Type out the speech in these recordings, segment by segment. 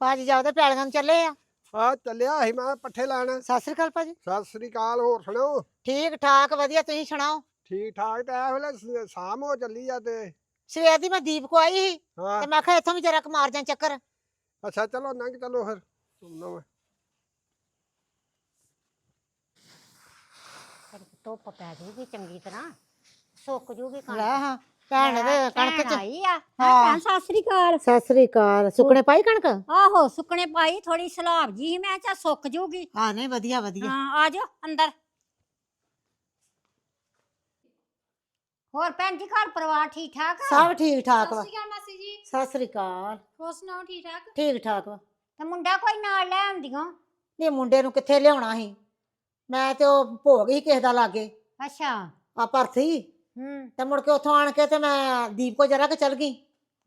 ਭਾਜੀ ਜਾਓ ਤੇ ਪੈਲੀਆਂ ਨੂੰ ਚੱਲੇ ਆ। ਆ ਚੱਲਿਆ ਸੀ ਮੈਂ ਪੱਠੇ ਲੈਣ। ਸਤਿ ਸ੍ਰੀ ਅਕਾਲ ਭਾਜੀ। ਸਤਿ ਸ੍ਰੀ ਅਕਾਲ ਹੋਰ ਸੁਣਾਓ? ਠੀਕ ਠਾਕ ਵਧੀਆ ਤੁਸੀਂ ਸੁਣਾਓ? ਠੀਕ ਠਾਕ ਤੇ ਇਹ ਵੇਲੇ ਸ- ਸ਼ਾਮ ਹੋ ਚੱਲੀ ਆ ਤੇ। ਸਵੇਰ ਦੀ ਮੈਂ ਦੀਪ ਕੋ ਆਈ ਸੀ ਹਾਂ। ਤੇ ਮੈਂ ਕਿਹਾ ਇੱਥੋਂ ਵੀ ਜਰਾ ਕੁ ਮਾਰ ਜਾਂ ਚੱਕਰ। ਅੱਛਾ ਚਲੋ ਲੰਘ ਚਲੋ ਫਿਰ। ਸੁਣਨਾ ਮੈਂ। ਧੁੱਪ ਪੈ ਜੂਗੀ ਚੰਗੀ ਤਰ੍ਹਾਂ ਸੁੱਕ ਜੂਗੀ ਕਣਕ। ਲੈ ਹਾਂ ਭੈਣ ਦੇ ਕਣਕ ਚ। ਆਈ ਆ। ਹਾਂ। ਸਤਿ ਸ੍ਰੀ ਅਕਾਲ। ਸਤਿ ਸ੍ਰੀ ਅਕਾਲ। ਸੁੱਕਣੇ ਪਾਈ ਕਣਕ? ਆਹੋ ਸੁੱਕਣੇ ਪਾਈ ਥੋੜੀ ਸਲਾਬ ਜੀ ਮੈਂ ਚਾ ਸੁੱਕ ਜੂਗੀ। ਹਾਂ ਨਹੀਂ ਵਧੀਆ ਵਧੀਆ। ਹਾਂ ਆ ਜਾਓ ਅੰਦਰ। ਹੋਰ ਭੈਣ ਜੀ ਘਰ ਪਰਿਵਾਰ ਠੀਕ ਠਾਕ ਆ? ਸਭ ਠੀਕ ਠਾਕ ਵਾ। ਸਤਿ ਸ਼੍ਰੀ ਅਕਾਲ ਮਾਸੀ ਜੀ। ਸਤਿ ਸ੍ਰੀ ਅਕਾਲ। ਹੋਰ ਸੁਣਾਓ ਠੀਕ ਠਾਕ? ਠੀਕ ਠਾਕ ਵਾ। ਤੇ ਮੁੰਡਾ ਕੋਈ ਨਾਲ ਲੈ ਆਉਂਦੀਆਂ? ਨਹੀਂ ਮੁੰਡੇ ਨੂੰ ਕਿੱਥੇ ਲਿਆਉਣਾ ਸੀ? ਮੈਂ ਤੇ ਉਹ ਭੋਗ ਹੀ ਕਿਸੇ ਦਾ ਲਾਗੇ। ਅੱਛਾ। ਆ ਭਰਤੀ। ਹੂੰ। ਤੇ ਮੁੜ ਕੇ ਉੱਥੋਂ ਆਣ ਕੇ ਤੇ ਮੈਂ ਦੀਪ ਕੋ ਜਰਾ ਕਿ ਚਲ ਗਈ।